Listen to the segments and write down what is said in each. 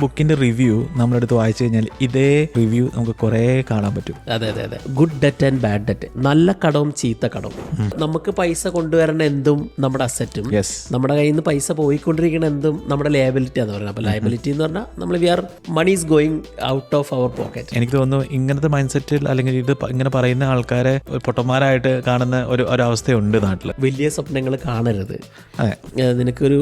ബുക്കിന്റെ റിവ്യൂ നമ്മളെടുത്ത് വായിച്ചു കഴിഞ്ഞാൽ ഇതേ റിവ്യൂ നമുക്ക് കുറേ കാണാൻ പറ്റും. അതെ അതെ അതെ. Good debt and bad debt നല്ല കടവും ചീത്ത കടവും. നമുക്ക് പൈസ കൊണ്ടുവരണ എന്തും നമ്മുടെ അസറ്റും നമ്മുടെ കയ്യിൽ നിന്ന് പൈസ പോയിക്കൊണ്ടിരിക്കുന്ന എന്തും നമ്മുടെ ലയബിലിറ്റി എന്ന് പറയുന്നത്. അപ്പോൾ ലയബിലിറ്റി എന്ന് പറഞ്ഞാൽ നമ്മൾ we are money is going out of our pocket എനിക്ക് തോന്നുന്നു ഇങ്ങനത്തെ മൈൻഡ് സെറ്റിൽ അല്ലെങ്കിൽ ഇത് ഇങ്ങനെ പറയുന്ന ആൾക്കാരെ പൊട്ടന്മാരായിട്ട് കാണുന്ന ഒരു ഒരവസ്ഥയുണ്ട് നാട്ടിൽ വലിയ സ്വപ്നങ്ങൾ കാണരുത്. നിനക്കൊരു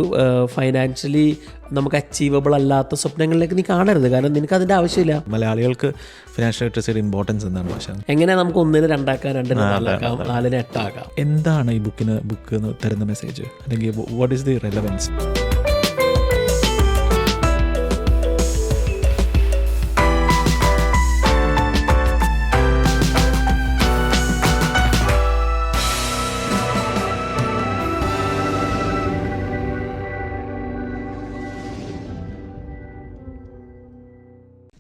ഫൈനാൻഷ്യലി നമുക്ക് അച്ചീവബിൾ അല്ലാത്ത സ്വപ്നങ്ങളിലേക്ക് നീ കാണരുത്. കാരണം നിനക്ക് അതിന്റെ ആവശ്യമില്ല. മലയാളികൾക്ക് ഫിനാൻഷ്യൽ ലിറ്ററസിയുടെ ഇമ്പോർട്ടൻസ് എന്താണ് പക്ഷേ എങ്ങനെ നമുക്ക് ഒന്നിനെ രണ്ടാക്കാം രണ്ടിനെ നാലാക്കാം നാലിനെ എട്ടാക്കാം? എന്താണ് ഈ ബുക്കിന് ബുക്ക് തരുന്ന മെസ്സേജ് അല്ലെങ്കിൽ what is the relevance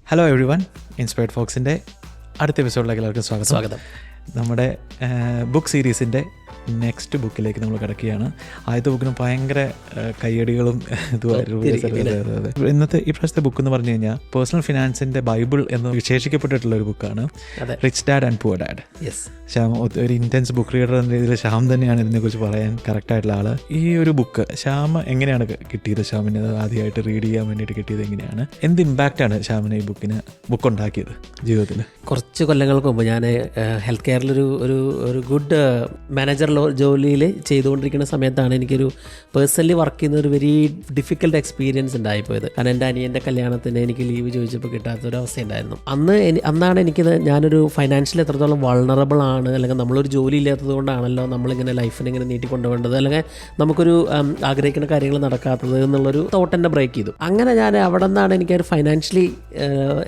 hello everyone inspired ഫോക്സിന്റെ അടുത്ത എപ്പിസോഡിലേക്ക് എല്ലാവർക്കും സ്വാഗതം. സ്വാഗതം. നമ്മുടെ ബുക്ക് സീരീസിന്റെ നെക്സ്റ്റ് ബുക്കിലേക്ക് നമ്മൾ കിടക്കുകയാണ്. ആദ്യത്തെ ബുക്കിന് ഭയങ്കര കയ്യടികളും ഇതുമായിരുന്നു. ഇന്നത്തെ ഈ പ്രാവശ്യത്തെ ബുക്ക് എന്ന് പറഞ്ഞു കഴിഞ്ഞാൽ പേഴ്സണൽ ഫിനാൻസിന്റെ ബൈബിൾ എന്ന് വിശേഷിക്കപ്പെട്ടിട്ടുള്ള ഒരു ബുക്കാണ് rich dad and poor dad yes Shyam ഒരു ഇന്റൻസ് ബുക്ക് റീഡർ എന്ന രീതിയിൽ ശ്യാം തന്നെയാണ് ഇതിനെക്കുറിച്ച് പറയാൻ കറക്റ്റായിട്ടുള്ള ആൾ. ഈ ഒരു ബുക്ക് ശ്യാം എങ്ങനെയാണ് കിട്ടിയത് ശ്യാമിന്? ആദ്യമായിട്ട് റീഡ് ചെയ്യാൻ വേണ്ടിയിട്ട് കിട്ടിയത് എങ്ങനെയാണ്? എന്ത് ഇമ്പാക്റ്റാണ് ശ്യാമിന് ഈ ബുക്കിന് ബുക്ക് ഉണ്ടാക്കിയത് ജീവിതത്തിൽ? കുറച്ച് കൊല്ലങ്ങൾക്ക് മുമ്പ് ഞാൻ ഹെൽത്ത് കെയറിലൊരു ഒരു ഒരു ഗുഡ് മാനേജർ ജോലിയിൽ ചെയ്തുകൊണ്ടിരിക്കുന്ന സമയത്താണ് എനിക്കൊരു പേഴ്സണലി വർക്ക് ചെയ്യുന്ന ഒരു വെരി ഡിഫിക്കൽട്ട് എക്സ്പീരിയൻസ് ഉണ്ടായിപ്പോയത്. കാരണം എന്റെ അനിയന്റെ കല്യാണത്തിന് എനിക്ക് ലീവ് ചോദിച്ചപ്പോൾ കിട്ടാത്തൊരു അവസ്ഥയുണ്ടായിരുന്നു അന്ന് എനി- അന്നാണ് എനിക്കിത് ഞാനൊരു ഫൈനാൻഷ്യലി എത്രത്തോളം വൾണറബിൾ ആണ് അല്ലെങ്കിൽ നമ്മളൊരു ജോലി ഇല്ലാത്തത് കൊണ്ടാണല്ലോ നമ്മളിങ്ങനെ ലൈഫിനെ ഇങ്ങനെ നീട്ടിക്കൊണ്ടുപോകേണ്ടത് അല്ലെങ്കിൽ നമുക്കൊരു ആഗ്രഹിക്കുന്ന കാര്യങ്ങൾ നടക്കാത്തത് എന്നുള്ളൊരു തോട്ട് എന്നെ ബ്രേക്ക് ചെയ്തു. അങ്ങനെ ഞാൻ അവിടെ നിന്നാണ് എനിക്കൊരു ഫൈനാൻഷ്യലി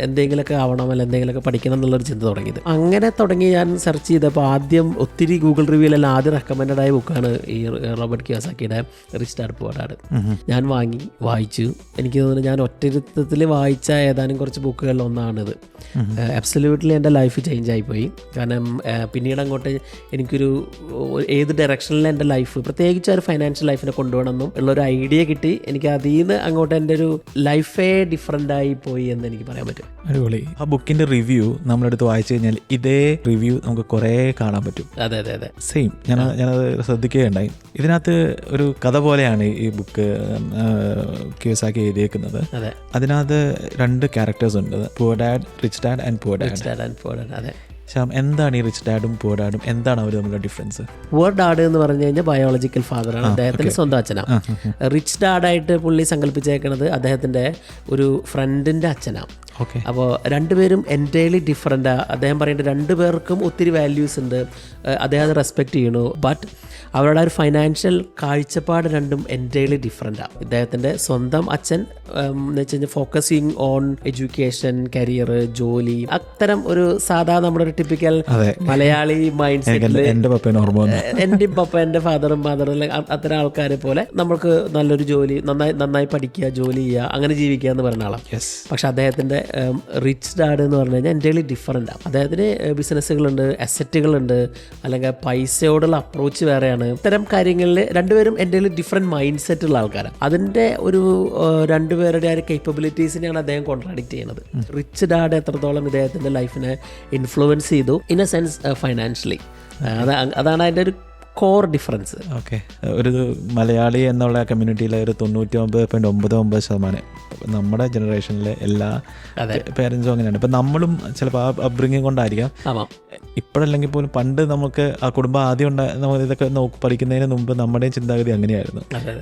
എന്തെങ്കിലുമൊക്കെ ആവണം അല്ലെങ്കിൽ എന്തെങ്കിലുമൊക്കെ പഠിക്കണം എന്നുള്ളൊരു ചിന്ത തുടങ്ങിയത്. അങ്ങനെ തുടങ്ങി ഞാൻ സെർച്ച് ചെയ്തപ്പോൾ ആദ്യം ഒത്തിരി ഗൂഗിൾ റിവ്യൂ അല്ല ആദ്യം റെക്കമെൻഡഡ് ആയ ബുക്കാണ് ഈ റോബർട്ട് കിയോസാക്കിയുടെ റിച്ച് ഡാഡ് പുവർ ഞാൻ വാങ്ങി വായിച്ചു. എനിക്ക് തോന്നുന്നു ഞാൻ ഒറ്റരുത്തത്തിൽ വായിച്ച ഏതാനും കുറച്ച് ബുക്കുകളിൽ ഒന്നാണിത്. അബ്സല്യൂട്ട്ലി എന്റെ ലൈഫ് ചേഞ്ച് ആയിപ്പോയി കാരണം പിന്നീട് അങ്ങോട്ട് എനിക്കൊരു ഏത് ഡയറക്ഷനിൽ എന്റെ ലൈഫ് പ്രത്യേകിച്ച് ഒരു ഫൈനാൻഷ്യൽ ലൈഫിനെ കൊണ്ടുപോകണമെന്നും ഉള്ളൊരു ഐഡിയ കിട്ടി. എനിക്ക് അതിൽ നിന്ന് അങ്ങോട്ട് എന്റെ ഒരു ലൈഫേ ഡിഫറെന്റ് ആയി പോയി എന്ന് എനിക്ക് പറയാൻ പറ്റും. അടിപൊളി. ആ ബുക്കിന്റെ റിവ്യൂ നമ്മളെടുത്ത് വായിച്ചു കഴിഞ്ഞാൽ ഇതേ റിവ്യൂ നമുക്ക് കുറേ കാണാൻ പറ്റും. അതെ അതെ അതെ. സെയിം ഞാൻ ഞാനത് ശ്രദ്ധിക്കുകയുണ്ടായി. ഇതിനകത്ത് ഒരു കഥ പോലെയാണ് ഈ ബുക്ക് ക്യൂസാക്കി എഴുതിയേക്കുന്നത്. അതെ. അതിനകത്ത് രണ്ട് ക്യാരക്ടേഴ്സ് ഉണ്ട്. Poor dad rich dad and poor dad dad and poor dad അതെ. ശ്യാം എന്താണ് ഈ റിച്ച് ഡാഡും പുവർ ഡാഡും എന്താണ് അവർ തമ്മിലുള്ള ഡിഫറൻസ് പുവർ ഡാഡ് എന്ന് പറഞ്ഞു കഴിഞ്ഞാൽ ബയോളജിക്കൽ ഫാദറാണ് അദ്ദേഹത്തിന്റെ സ്വന്തം അച്ഛനാണ് റിച്ച് ഡാഡായിട്ട് പുള്ളി സങ്കല്പിച്ചേക്കുന്നത് അദ്ദേഹത്തിന്റെ ഒരു ഫ്രണ്ടിന്റെ അച്ഛനാണ് അപ്പോൾ രണ്ടുപേരും എന്റയർലി ഡിഫറെന്റ് അദ്ദേഹം പറയുന്നത് രണ്ടുപേർക്കും ഒത്തിരി വാല്യൂസ് ഉണ്ട്. അദ്ദേഹത്തെ അദ്ദേഹം അത് റെസ്പെക്റ്റ് ചെയ്യണു ബട്ട് അവരുടെ ഒരു ഫൈനാൻഷ്യൽ കാഴ്ചപ്പാട് രണ്ടും എന്റയർലി ഡിഫറെന്റാണ് ഇദ്ദേഹത്തിന്റെ സ്വന്തം അച്ഛൻ എന്ന് വെച്ച് കഴിഞ്ഞാൽ ഫോക്കസിങ് ഓൺ എഡ്യൂക്കേഷൻ കരിയർ ജോലി അത്തരം ഒരു സാധാ നമ്മുടെ ഒരു ടിപ്പിക്കൽ. മലയാളി മൈൻഡ് സെറ്റിൽ എന്റെ- പപ്പ എന്റെ ഫാദറും മദറും അത്തരം ആൾക്കാരെ പോലെ നമുക്ക് നല്ലൊരു ജോലി നന്നായി നന്നായി പഠിക്കുക ജോലി ചെയ്യുക അങ്ങനെ ജീവിക്കുക എന്ന് പറയുന്ന ആളാണ് പക്ഷെ അദ്ദേഹത്തിന്റെ റിച്ച് ഡാഡ് എന്ന് പറഞ്ഞു കഴിഞ്ഞാൽ എന്റെലി ഡിഫറന്റ് ആണ് അദ്ദേഹത്തിന് ബിസിനസ്സുകളുണ്ട് അസറ്റുകളുണ്ട് അല്ലെങ്കിൽ പൈസയോടുള്ള അപ്രോച്ച് വേറെയാണ്. ഇത്തരം കാര്യങ്ങളിൽ രണ്ടുപേരും എന്റെ ഡിഫറെന്റ് മൈൻഡ് സെറ്റുള്ള ആൾക്കാരാണ് അതിന്റെ ഒരു രണ്ടുപേരുടെ ആ ഒരു കേപ്പബിലിറ്റീസിനെയാണ് അദ്ദേഹം കോൺട്രാഡിക്റ്റ് ചെയ്യുന്നത് റിച്ച് ഡാഡ് എത്രത്തോളം ഇദ്ദേഹത്തിന്റെ ലൈഫിനെ ഇൻഫ്ലുവൻസ് ചെയ്തു? ഇൻ എ സെൻസ് ഫൈനാൻഷ്യലി അതാണ് അതിന്റെ ഒരു കോർ ഡിഫറൻസ് ഓക്കെ ഒരു മലയാളി എന്നുള്ള കമ്മ്യൂണിറ്റിയിലെ ഒരു തൊണ്ണൂറ്റി ഒമ്പത് പോയിന്റ് ഒമ്പത് ഒമ്പത് ശതമാനം. നമ്മുടെ ജനറേഷനിലെ എല്ലാ. പേരൻസും അങ്ങനെയാണ്. ഇപ്പം നമ്മളും ചിലപ്പോൾ ആ അബ്രിങ്ങിങ് കൊണ്ടായിരിക്കാം. ഇപ്പോഴല്ലെങ്കിൽ പോലും പണ്ട് നമുക്ക് ആ കുടുംബം ആദ്യം ഉണ്ടായ നമ്മൾ ഇതൊക്കെ നോക്കി പഠിക്കുന്നതിന് മുമ്പ് നമ്മുടെയും ചിന്താഗതി അങ്ങനെയായിരുന്നു.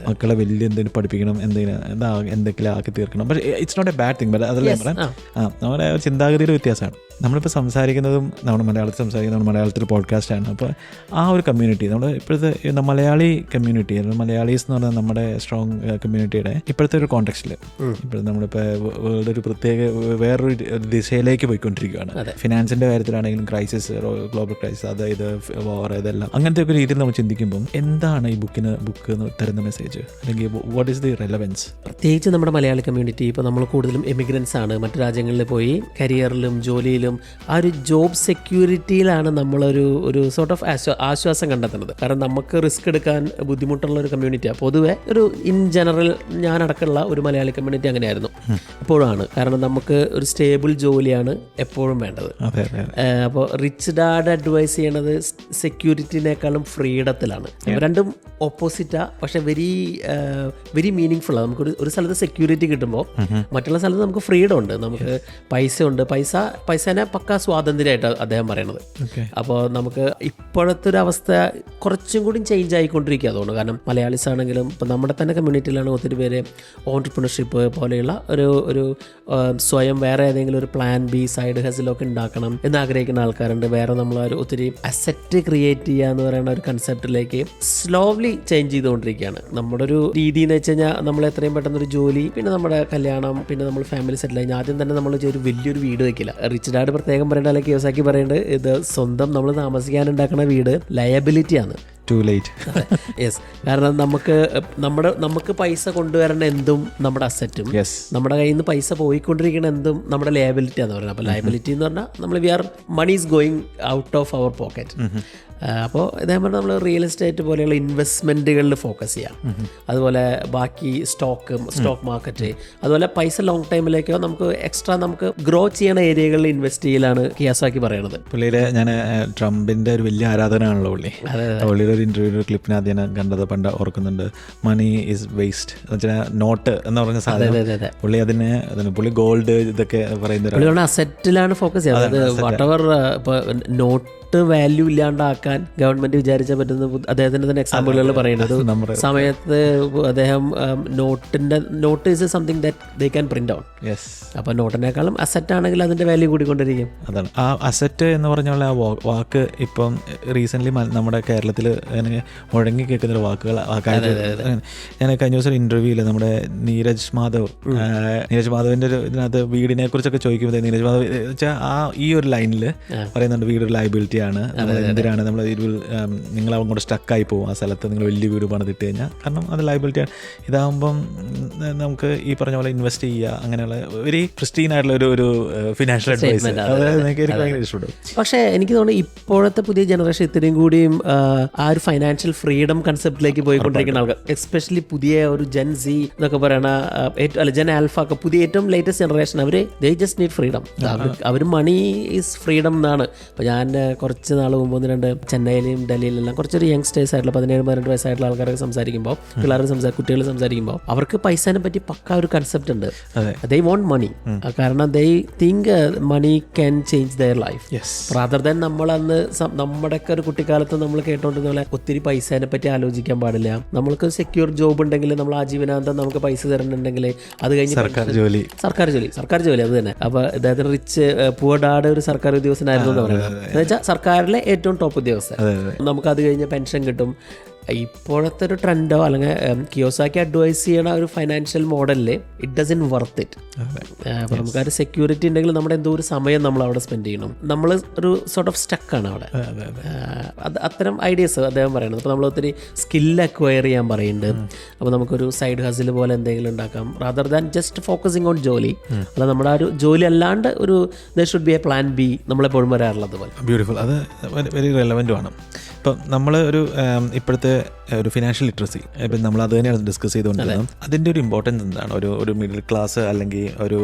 മക്കളെ വലിയ എന്തെങ്കിലും പഠിപ്പിക്കണം എന്തെങ്കിലും എന്താ എന്തെങ്കിലും ആക്കി തീർക്കണം. പക്ഷേ it's not a bad thing but അതല്ല പറയാം. ആ. നമ്മുടെ ചിന്താഗതിയുടെ വ്യത്യാസമാണ്. നമ്മളിപ്പോൾ സംസാരിക്കുന്നതും നമ്മുടെ മലയാളത്തിൽ സംസാരിക്കുന്നത് നമ്മുടെ മലയാളത്തിൽ പോഡ്കാസ്റ്റാണ് അപ്പോൾ ആ ഒരു കമ്മ്യൂണിറ്റി നമ്മുടെ ഇപ്പോഴത്തെ മലയാളി കമ്മ്യൂണിറ്റി അല്ലെങ്കിൽ മലയാളീസ് എന്ന് പറഞ്ഞാൽ നമ്മുടെ സ്ട്രോങ് കമ്മ്യൂണിറ്റിയുടെ ഇപ്പോഴത്തെ ഒരു കോണ്ടെക്സ്റ്റിൽ ഇപ്പോഴത്തെ നമ്മളിപ്പോൾ വേൾഡ് ഒരു പ്രത്യേക വേറൊരു ദിശയിലേക്ക് പോയിക്കൊണ്ടിരിക്കുകയാണ്. ഫിനാൻസിന്റെ ഫിനാൻസിന്റെ കാര്യത്തിലാണെങ്കിലും ക്രൈസിസ് ഗ്ലോബൽ ക്രൈസിസ് അതായത് വാർ ഇതെല്ലാം. അങ്ങനത്തെ ഒക്കെ രീതിയിൽ നമ്മൾ ചിന്തിക്കുമ്പോൾ എന്താണ് ഈ ബുക്കിന് ബുക്ക് തരുന്ന മെസ്സേജ് അല്ലെങ്കിൽ വാട്ട് ഈസ് ദി റെലവൻസ് പ്രത്യേകിച്ച് നമ്മുടെ മലയാളി കമ്മ്യൂണിറ്റി ഇപ്പോൾ നമ്മൾ കൂടുതലും എമിഗ്രൻസ് ആണ്. മറ്റു രാജ്യങ്ങളിൽ പോയി കരിയറിലും ജോലിയിലും ആ ഒരു ജോബ് സെക്യൂരിറ്റിയിലാണ് നമ്മളൊരു ഒരു സോർട്ട് ഓഫ് ആശ്വാസം കണ്ടെത്തുന്നത്. കാരണം നമുക്ക് റിസ്ക് എടുക്കാൻ ബുദ്ധിമുട്ടുള്ള ഒരു കമ്മ്യൂണിറ്റിയാണ് പൊതുവെ ഒരു ഇൻ ജനറൽ ഞാനടക്കമുള്ള ഒരു മലയാളി കമ്മ്യൂണിറ്റി അങ്ങനെയായിരുന്നു. അപ്പോഴാണ് ആണ് കാരണം നമുക്ക് ഒരു സ്റ്റേബിൾ ജോലിയാണ് എപ്പോഴും വേണ്ടത്. അപ്പോൾ റിച്ച് ഡാഡ് അഡ്വൈസ് ചെയ്യണത് സെക്യൂരിറ്റിനേക്കാളും ഫ്രീഡത്തിലാണ് രണ്ടും ഓപ്പോസിറ്റാ പക്ഷെ വെരി വെരി മീനിങ് ഫുൾ ആണ് നമുക്കൊരു ഒരു സ്ഥലത്ത് സെക്യൂരിറ്റി കിട്ടുമ്പോൾ മറ്റുള്ള സ്ഥലത്ത് നമുക്ക് ഫ്രീഡം ഉണ്ട്. നമുക്ക് പൈസ ഉണ്ട് പൈസ പൈസേനെ പക്ക സ്വാതന്ത്ര്യമായിട്ട് അദ്ദേഹം പറയണത്. അപ്പോൾ നമുക്ക് ഇപ്പോഴത്തെ ഒരു അവസ്ഥ കുറച്ചും കൂടി ചേഞ്ച് ആയിക്കൊണ്ടിരിക്കുക അതുകൊണ്ട്. കാരണം മലയാളീസ് ആണെങ്കിലും ഇപ്പം നമ്മുടെ തന്നെ കമ്മ്യൂണിറ്റിയിലാണ് ഒത്തിരി പേര് ഓൺടർപ്രണർഷിപ്പ് പോലെയുള്ള ഒരു ഒരു സ്വയം വേറെ ഏതെങ്കിലും ഒരു പ്ലാൻ ബി സൈഡ് ഹസിലൊക്കെ ഉണ്ടാക്കണം എന്ന് ആഗ്രഹിക്കുന്ന ആൾക്കാരുണ്ട്. വേറെ നമ്മൾ ഒരു ഒത്തിരി അസറ്റ് ക്രിയേറ്റ് ചെയ്യുക എന്ന് പറയുന്ന ഒരു കൺസെപ്റ്റിലേക്ക് സ്ലോലി ചേഞ്ച് ചെയ്തുകൊണ്ടിരിക്കുകയാണ്. നമ്മുടെ ഒരു രീതി എന്ന് വെച്ച് കഴിഞ്ഞാൽ നമ്മൾ എത്രയും പെട്ടെന്ന് ഒരു ജോലി പിന്നെ നമ്മുടെ കല്യാണം പിന്നെ നമ്മൾ ഫാമിലി സെറ്റിൽ കഴിഞ്ഞാൽ ആദ്യം തന്നെ നമ്മൾ ഒരു വലിയൊരു വീട് വെക്കില്ല. റിച്ച് ഡാഡ് പ്രത്യേകം പറയേണ്ട അല്ലെങ്കിൽ കിയോസാക്കി പറയേണ്ടത്? ഇത് സ്വന്തം നമ്മൾ താമസിക്കാൻ ഉണ്ടാക്കുന്ന വീട് ലയബിലിറ്റി далее. ടു ലേറ്റ് യെസ് കാരണം നമുക്ക് നമ്മുടെ നമുക്ക് പൈസ കൊണ്ടുവരേണ്ട എന്തും നമ്മുടെ അസറ്റും യെസ് നമ്മുടെ കയ്യിൽ നിന്ന് പൈസ പോയിക്കൊണ്ടിരിക്കുന്ന എന്തും നമ്മുടെ ലയബിലിറ്റി എന്ന് പറയുന്നത്. അപ്പോൾ ലയബിലിറ്റി എന്ന് പറഞ്ഞാൽ നമ്മൾ we are money is going out of our pocket അപ്പോൾ ഇതേപോലെ നമ്മൾ റിയൽ എസ്റ്റേറ്റ് പോലെയുള്ള ഇൻവെസ്റ്റ്മെന്റുകളിൽ ഫോക്കസ് ചെയ്യാം. അതുപോലെ ബാക്കി സ്റ്റോക്ക് സ്റ്റോക്ക് മാർക്കറ്റ് അതുപോലെ പൈസ ലോങ് ടൈമിലേക്കോ നമുക്ക് എക്സ്ട്രാ നമുക്ക് ഗ്രോ ചെയ്യണ ഏരിയകളിൽ ഇൻവെസ്റ്റ് ചെയ്യലാണ് കിയാസാക്കി പറയണത്. പുള്ളിയുടെ ഞാൻ ട്രംപിന്റെ ഒരു വലിയ ആരാധനയാണല്ലോ പുള്ളി. പുള്ളിയുടെ ഒരു ഇന്റർവ്യൂ ക്ലിപ്പിനകത്ത് ഞാൻ കണ്ടത് പണ്ട് ഓർക്കുന്നുണ്ട്. മണി ഈസ് വേസ്റ്റ് എന്ന് വെച്ചാൽ നോട്ട് എന്ന് പറഞ്ഞ സാധനം. പുള്ളി അതിനെ അതിന് പുള്ളി ഗോൾഡ് ഇതൊക്കെ പറയുന്ന അസെറ്റിലാണ് ഫോക്കസ് ചെയ്യുന്നത് വാട്ടവർ ഇപ്പോൾ നോട്ട് വാല്യൂ ഇല്ലാണ്ടാക്കാൻ ഗവൺമെന്റ് വിചാരിച്ചാൽ പറ്റുന്ന അദ്ദേഹത്തിന്റെ തന്നെ എക്സാമ്പിളുകൾ പറയുന്നത്. സമയത്ത് അദ്ദേഹം നോട്ടിന്റെ note is something that they can print out അപ്പൊ നോട്ടിനേക്കാളും അസറ്റ് ആണെങ്കിൽ അതിന്റെ വാല്യൂ കൂടിക്കൊണ്ടിരിക്കും. അതാണ്. ആ അസറ്റ് എന്ന് പറഞ്ഞുള്ള ആ വാക്ക് ഇപ്പം റീസെന്റ് നമ്മുടെ കേരളത്തിൽ മുഴങ്ങി കേൾക്കുന്ന വാക്കുകൾ ഞാൻ കഴിഞ്ഞ ദിവസം ഇന്റർവ്യൂൽ നമ്മുടെ നീരജ് മാധവ് നീരജ് മാധവിന്റെ ഒരു ഇതിനകത്ത് വീടിനെ കുറിച്ചൊക്കെ ചോദിക്കുമ്പോൾ നീരജ് മാധവ് വെച്ചാൽ ആ ഈ ഒരു ലൈനിൽ പറയുന്നുണ്ട് വീട് ഒരു ആണ് നമ്മൾ എന്തിനാണ് നമ്മൾ ഇതിൽ നിങ്ങൾ അങ്ങോട്ട് സ്റ്റക്കായി പോകും ആ സ്ഥലത്ത്? നിങ്ങൾ വലിയ വീട് പണിതിട്ട് കഴിഞ്ഞാൽ കാരണം അത് ലൈബിലിറ്റി ആണ്. ഇതാകുമ്പം നമുക്ക് ഈ പറഞ്ഞ പോലെ ഇൻവെസ്റ്റ് ചെയ്യുക അങ്ങനെയുള്ള വെരി ക്രിസ്റ്റീൻ ആയിട്ടുള്ള ഒരു ഒരു ഫിനാൻഷ്യൽ അഡ്വൈസ് എനിക്ക് ഭയങ്കര ഇഷ്ടപ്പെട്ടു പക്ഷേ എനിക്ക് തോന്നുന്നു ഇപ്പോഴത്തെ പുതിയ ജനറേഷൻ ഇത്രയും കൂടിയും ആ, ഒരു ഫൈനാൻഷ്യൽ ഫ്രീഡം കൺസെപ്റ്റിലേക്ക് പോയിക്കൊണ്ടിരിക്കുന്ന ആൾക്കാർ എസ്പെഷ്യലി പുതിയ ഒരു ജെൻ സി എന്നൊക്കെ പറയണ അല്ല ജെൻ ആൽഫ ഒക്കെ പുതിയ ഏറ്റവും ലേറ്റസ്റ്റ് ജനറേഷൻ അവർ ദേ ജസ്റ്റ് നീഡ് ഫ്രീഡം അവർ മണി ഈസ് ഫ്രീഡം എന്നാണ്. ഇപ്പൊ ഞാൻ കുറച്ച് നാൾ മുമ്പ് ഒന്ന് രണ്ട് ചെന്നൈയിലും ഡൽഹിയിലെല്ലാം കുറച്ചൊരു യങ്സ്റ്റേഴ്സ് ആയിട്ടുള്ള പതിനേഴ് പതിനെട്ട് വയസ്സായിട്ടുള്ള ആൾക്കാരൊക്കെ സംസാരിക്കുമ്പോൾ പിള്ളേർ സംസാ കുട്ടികൾ സംസാരിക്കുമ്പോൾ അവർക്ക് പൈസനെ പറ്റി പക്ക ഒരു കൺസെപ്റ്റ് ഉണ്ട്. ദൈ വോണ്ട് മണി കാരണം they think money can change their life rather than നമ്മൾ അന്ന് നമ്മുടെ നമ്മുടെയൊക്കെ ഒരു കുട്ടിക്കാലത്ത് നമ്മൾ കേട്ടോണ്ടിരുന്ന പോലെ ഒത്തിരി പൈസനെ പറ്റി ആലോചിക്കാൻ പാടില്ല. നമ്മൾക്ക് സെക്യൂർ ജോബ് ഉണ്ടെങ്കിൽ നമ്മൾ ആജീവനാന്തം നമുക്ക് പൈസ തരുന്നുണ്ടെങ്കിൽ അത് കഴിഞ്ഞ് സർക്കാർ ജോലി. സർക്കാർ ജോലി. സർക്കാർ ജോലി അത് തന്നെ. അപ്പൊ അതായത് റിച്ച് പൂവഡാട് ഒരു സർക്കാർ ഉദ്യോഗസ്ഥനായിരുന്നു എന്ന് പറയുന്നത്. എന്ന് വെച്ചാൽ സർക്കാരിലെ ഏറ്റവും ടോപ്പ് ഉദ്യോഗസ്ഥൻ നമുക്ക് അത്. കഴിഞ്ഞ് പെൻഷൻ കിട്ടും. ഇപ്പോഴത്തെ ഒരു ട്രെൻഡോ അല്ലെങ്കിൽ കിയോസാക്കി അഡ്വൈസ് ചെയ്യണ ഒരു ഫൈനാൻഷ്യൽ മോഡലിൽ ഇറ്റ് ഡസൻ വർത്ത് ഇറ്റ് അപ്പോൾ നമുക്ക് ആ ഒരു സെക്യൂരിറ്റി ഉണ്ടെങ്കിൽ നമ്മുടെ എന്തോ ഒരു സമയം നമ്മൾ അവിടെ സ്പെൻഡ് ചെയ്യണം. നമ്മൾ ഒരു സോർട്ട് ഓഫ് സ്റ്റക്കാണ് അവിടെ. അതെ അതെ. അതെ അത് അത്തരം ഐഡിയസ് അദ്ദേഹം പറയുന്നത് അപ്പോൾ നമ്മൾ ഒത്തിരി സ്കില്ല് അക്വയർ ചെയ്യാൻ പറയുന്നുണ്ട്. അപ്പോൾ നമുക്കൊരു സൈഡ് ഹസിൽ പോലെ എന്തെങ്കിലും ഉണ്ടാക്കാം. Rather than just focusing on ജോലി. അല്ല നമ്മുടെ ആ ഒരു ജോലി അല്ലാണ്ട് ഒരു the should be a plan B നമ്മളെപ്പോഴും വരാറുള്ളത് പോലെ. ബ്യൂട്ടിഫുൾ അത് വെരി റെലവന്റുമാണ് ഇപ്പം നമ്മൾ ഒരു ഇപ്പോഴത്തെ ഒരു ഫിനാൻഷ്യൽ ലിറ്ററസി ഇപ്പം നമ്മൾ അത് തന്നെയാണ് ഡിസ്കസ് ചെയ്തുകൊണ്ടിരുന്നത്. അതിന്റെ ഒരു ഇമ്പോർട്ടൻസ് എന്താണ്? ഒരു ഒരു മിഡിൽ ക്ലാസ് അല്ലെങ്കിൽ ഒരു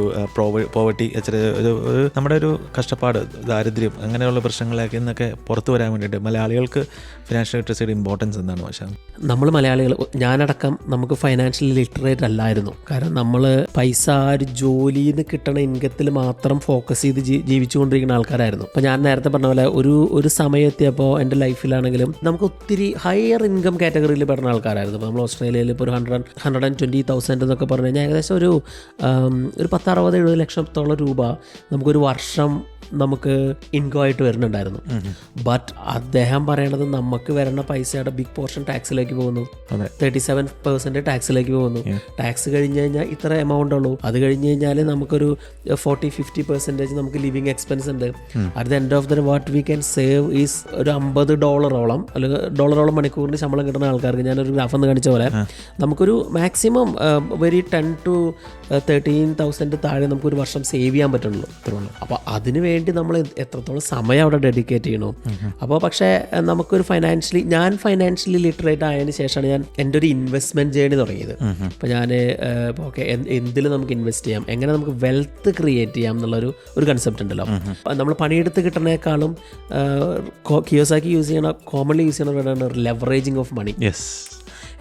പോവർട്ടി ഇച്ചിരി ഒരു നമ്മുടെ ഒരു കഷ്ടപ്പാട് ദാരിദ്ര്യം അങ്ങനെയുള്ള പ്രശ്നങ്ങളിലേക്ക് നിന്നൊക്കെ പുറത്തു വരാൻ വേണ്ടിയിട്ട് മലയാളികൾക്ക് ഫിനാൻഷ്യൽ ലിറ്ററസിയുടെ ഇമ്പോർട്ടൻസ് എന്താണ് പക്ഷേ നമ്മൾ മലയാളികൾ ഞാനടക്കം നമുക്ക് ഫൈനാൻഷ്യൽ ലിറ്ററേറ്റ് അല്ലായിരുന്നു. കാരണം നമ്മൾ പൈസ ഒരു ജോലിയിൽ നിന്ന് കിട്ടണ ഇൻകത്തിൽ മാത്രം ഫോക്കസ് ചെയ്ത് ജീവിച്ചുകൊണ്ടിരിക്കുന്ന ആൾക്കാരായിരുന്നു. അപ്പോൾ ഞാൻ നേരത്തെ പറഞ്ഞ പോലെ ഒരു ഒരു സമയം എത്തിയപ്പോൾ എന്റെ ലൈഫിലാണെങ്കിലും നമുക്ക് ഒത്തിരി ഹയർ ഇൻകം കാറ്റഗറിയിൽ പെടുന്ന ആൾക്കാരായിരുന്നു. ഇപ്പോൾ നമ്മൾ ഓസ്ട്രേലിയയിൽ ഇപ്പോൾ ഒരു hundred hundred and twenty thousand എന്നൊക്കെ പറഞ്ഞു കഴിഞ്ഞാൽ ഏകദേശം ഒരു ഒരു പത്തറുപത് എഴുപത് ലക്ഷത്തോളം രൂപ നമുക്കൊരു വർഷം നമുക്ക് ഇൻകം ആയിട്ട് വരുന്നുണ്ടായിരുന്നു. ബട്ട് അദ്ദേഹം പറയണത് നമുക്ക് വരുന്ന പൈസയുടെ ബിഗ് പോർഷൻ ടാക്സിലേക്ക് പോകുന്നു. തേർട്ടി സെവൻ പെർസെന്റ് ടാക്സിലേക്ക് പോകുന്നു. ടാക്സ് കഴിഞ്ഞ് കഴിഞ്ഞാൽ ഇത്ര എമൗണ്ട് ഉള്ളൂ. അത് കഴിഞ്ഞ് കഴിഞ്ഞാൽ നമുക്കൊരു ഫോർട്ടി ഫിഫ്റ്റി പെർസെന്റേജ് നമുക്ക് ലിവിങ് എക്സ്പെൻസ് ഉണ്ട്. At the end of the what we can save is ഒരു അമ്പത് ഡോളറോളം അല്ലെങ്കിൽ ഡോളറോളം മണിക്കൂറിന് ശമ്പളം കിട്ടുന്ന ആൾക്കാർക്ക് ഞാനൊരു ഗ്രാഫ് ഒന്ന് കാണിച്ച പോലെ നമുക്കൊരു maximum very ten to thirteen thousand താഴെ നമുക്കൊരു വർഷം സേവ് ചെയ്യാൻ പറ്റുള്ളൂ. അപ്പോൾ അതിന് വേണ്ടി വേണ്ടി നമ്മൾ എത്രത്തോളം സമയം അവിടെ ഡെഡിക്കേറ്റ് ചെയ്യണോ. അപ്പോൾ പക്ഷേ നമുക്കൊരു ഫൈനാൻഷ്യലി ഞാൻ ഫൈനാൻഷ്യലി ലിറ്ററേറ്റ് ആയതിനു ശേഷമാണ് ഞാൻ എന്റെ ഒരു ഇൻവെസ്റ്റ്മെന്റ് ജേണി തുടങ്ങിയത്. അപ്പോൾ ഞാൻ ഓക്കെ എന്തിൽ നമുക്ക് ഇൻവെസ്റ്റ് ചെയ്യാം എങ്ങനെ നമുക്ക് വെൽത്ത് ക്രിയേറ്റ് ചെയ്യാം എന്നുള്ളൊരു ഒരു കൺസെപ്റ്റ് ഉണ്ടല്ലോ. നമ്മൾ പണിയെടുത്ത് കിട്ടുന്നതിനേക്കാളും കിയോസാക്കി യൂസ് ചെയ്യണ കോമൺലി യൂസ് ചെയ്യണ ലെവറേജിങ് ഓഫ് മണി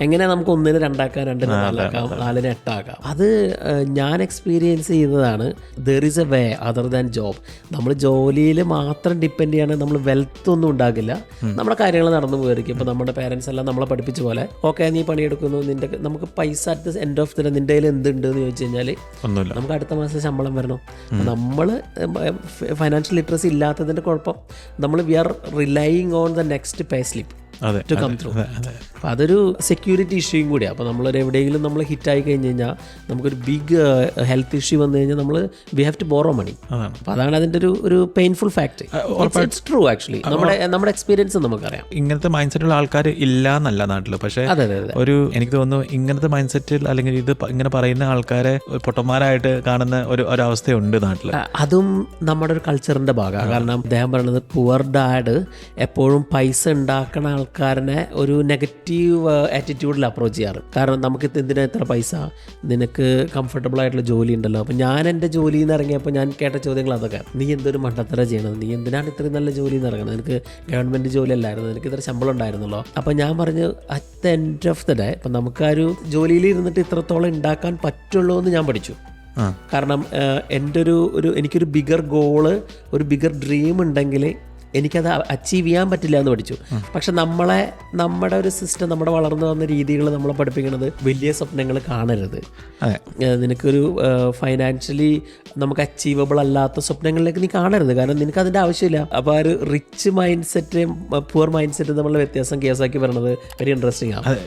എങ്ങനെ നമുക്ക് ഒന്നിന് രണ്ടാക്കാം രണ്ടിന് നാലാക്കാം നാലിന് എട്ടാക്കാം? അത് ഞാൻ എക്സ്പീരിയൻസ് ചെയ്തതാണ് there is a way other than job നമ്മൾ ജോലിയിൽ മാത്രം ഡിപ്പെൻഡ് ചെയ്യാണ് നമ്മൾ വെൽത്ത് ഒന്നും ഉണ്ടാകില്ല. നമ്മുടെ കാര്യങ്ങൾ നടന്നു പോയിരിക്കും. ഇപ്പോൾ നമ്മുടെ പേരൻസ് എല്ലാം നമ്മളെ പഠിപ്പിച്ച പോലെ ഓക്കെ നീ പണിയെടുക്കുന്നു നിന്റെ നമുക്ക് പൈസ at the end of the നിന്റെ കയ്യിൽ എന്തുണ്ട് എന്ന് ചോദിച്ചു കഴിഞ്ഞാൽ നമുക്ക് അടുത്ത മാസം ശമ്പളം വരണം. നമ്മൾ ഫൈനാൻഷ്യൽ ലിറ്ററസി ഇല്ലാത്തതിന്റെ കുഴപ്പം. നമ്മൾ we are relying on the next pay slip to come through അപ്പോൾ അതൊരു സെക്യൂരിറ്റി ഇഷ്യൂയും കൂടിയാണ് അപ്പോൾ നമ്മളൊരു എവിടെയെങ്കിലും നമ്മൾ ഹിറ്റായി കഴിഞ്ഞ് കഴിഞ്ഞാൽ നമുക്കൊരു ബിഗ് ഹെൽത്ത് ഇഷ്യൂ വന്നു കഴിഞ്ഞാൽ നമ്മൾ we have to borrow money അപ്പോൾ അതാണ് അതിന്റെ ഒരു ഒരു painful fact it's true actually നമ്മുടെ നമ്മുടെ എക്സ്പീരിയൻസ് നമുക്കറിയാം. ഇങ്ങനത്തെ മൈൻഡ് സെറ്റുള്ള ആൾക്കാർ ഇല്ല എന്നല്ല നാട്ടിൽ പക്ഷേ അതെ അതെ അതെ. ഒരു എനിക്ക് തോന്നുന്നു ഇങ്ങനത്തെ മൈൻഡ് സെറ്റിൽ അല്ലെങ്കിൽ ഇത് ഇങ്ങനെ പറയുന്ന ആൾക്കാരെ പൊട്ടന്മാരായിട്ട് കാണുന്ന ഒരു ഒരവസ്ഥയുണ്ട് നാട്ടിൽ അതും നമ്മുടെ ഒരു കൾച്ചറിന്റെ ഭാഗമാണ് കാരണം അദ്ദേഹം പറയുന്നത് പുവർ ഡാഡ് എപ്പോഴും പൈസ ഉണ്ടാക്കണ ആൾക്കാരനെ ഒരു നെഗറ്റീവ് ആറ്റിറ്റ്യൂഡിൽ അപ്രോച്ച് ചെയ്യാറ്. കാരണം നമുക്ക് എന്തിനാ ഇത്ര പൈസ? നിനക്ക് കംഫർട്ടബിൾ ആയിട്ടുള്ള ജോലി ഉണ്ടല്ലോ. അപ്പം ഞാൻ എന്റെ ജോലിയിൽ നിന്ന് ഇറങ്ങിയപ്പോൾ ഞാൻ കേട്ട ചോദ്യങ്ങൾ അതൊക്കെ. നീ എന്തൊരു മണ്ടത്തര ചെയ്യണത്? നീ എന്തിനാണ് ഇത്രയും നല്ല ജോലി നിന്ന് ഇറങ്ങുന്നത് നിനക്ക് ഗവൺമെന്റ് ജോലി അല്ലായിരുന്നു. നിനക്ക് ഇത്ര ശമ്പളം ഉണ്ടായിരുന്നല്ലോ. അപ്പം ഞാൻ പറഞ്ഞു at the end of the day ഇപ്പം നമുക്ക് ആ ഒരു ജോലിയിൽ ഇരുന്നിട്ട് ഇത്രത്തോളം ഉണ്ടാക്കാൻ പറ്റുള്ളൂ എന്ന് ഞാൻ പഠിച്ചു. കാരണം എന്റെ ഒരു ഒരു എനിക്കൊരു ബിഗർ ഗോൾ ഒരു ബിഗർ ഡ്രീം ഉണ്ടെങ്കിൽ എനിക്കത് അച്ചീവ് ചെയ്യാൻ പറ്റില്ല എന്ന് പഠിച്ചു. പക്ഷെ നമ്മളെ നമ്മുടെ ഒരു സിസ്റ്റം നമ്മുടെ വളർന്നു വന്ന രീതികൾ നമ്മളെ പഠിപ്പിക്കുന്നത് വലിയ സ്വപ്നങ്ങൾ കാണരുത്. അതെ. നിനക്കൊരു ഫൈനാൻഷ്യലി നമുക്ക് അച്ചീവബിൾ അല്ലാത്ത സ്വപ്നങ്ങളിലേക്ക് നീ കാണരുത്. കാരണം നിനക്ക് അതിന്റെ ആവശ്യമില്ല. അപ്പോൾ ആ ഒരു rich mind set poor mind set തമ്മിലുള്ള വ്യത്യാസം കേസാക്കി പറയുന്നത് വെരി ഇൻട്രസ്റ്റിംഗ് ആണ്.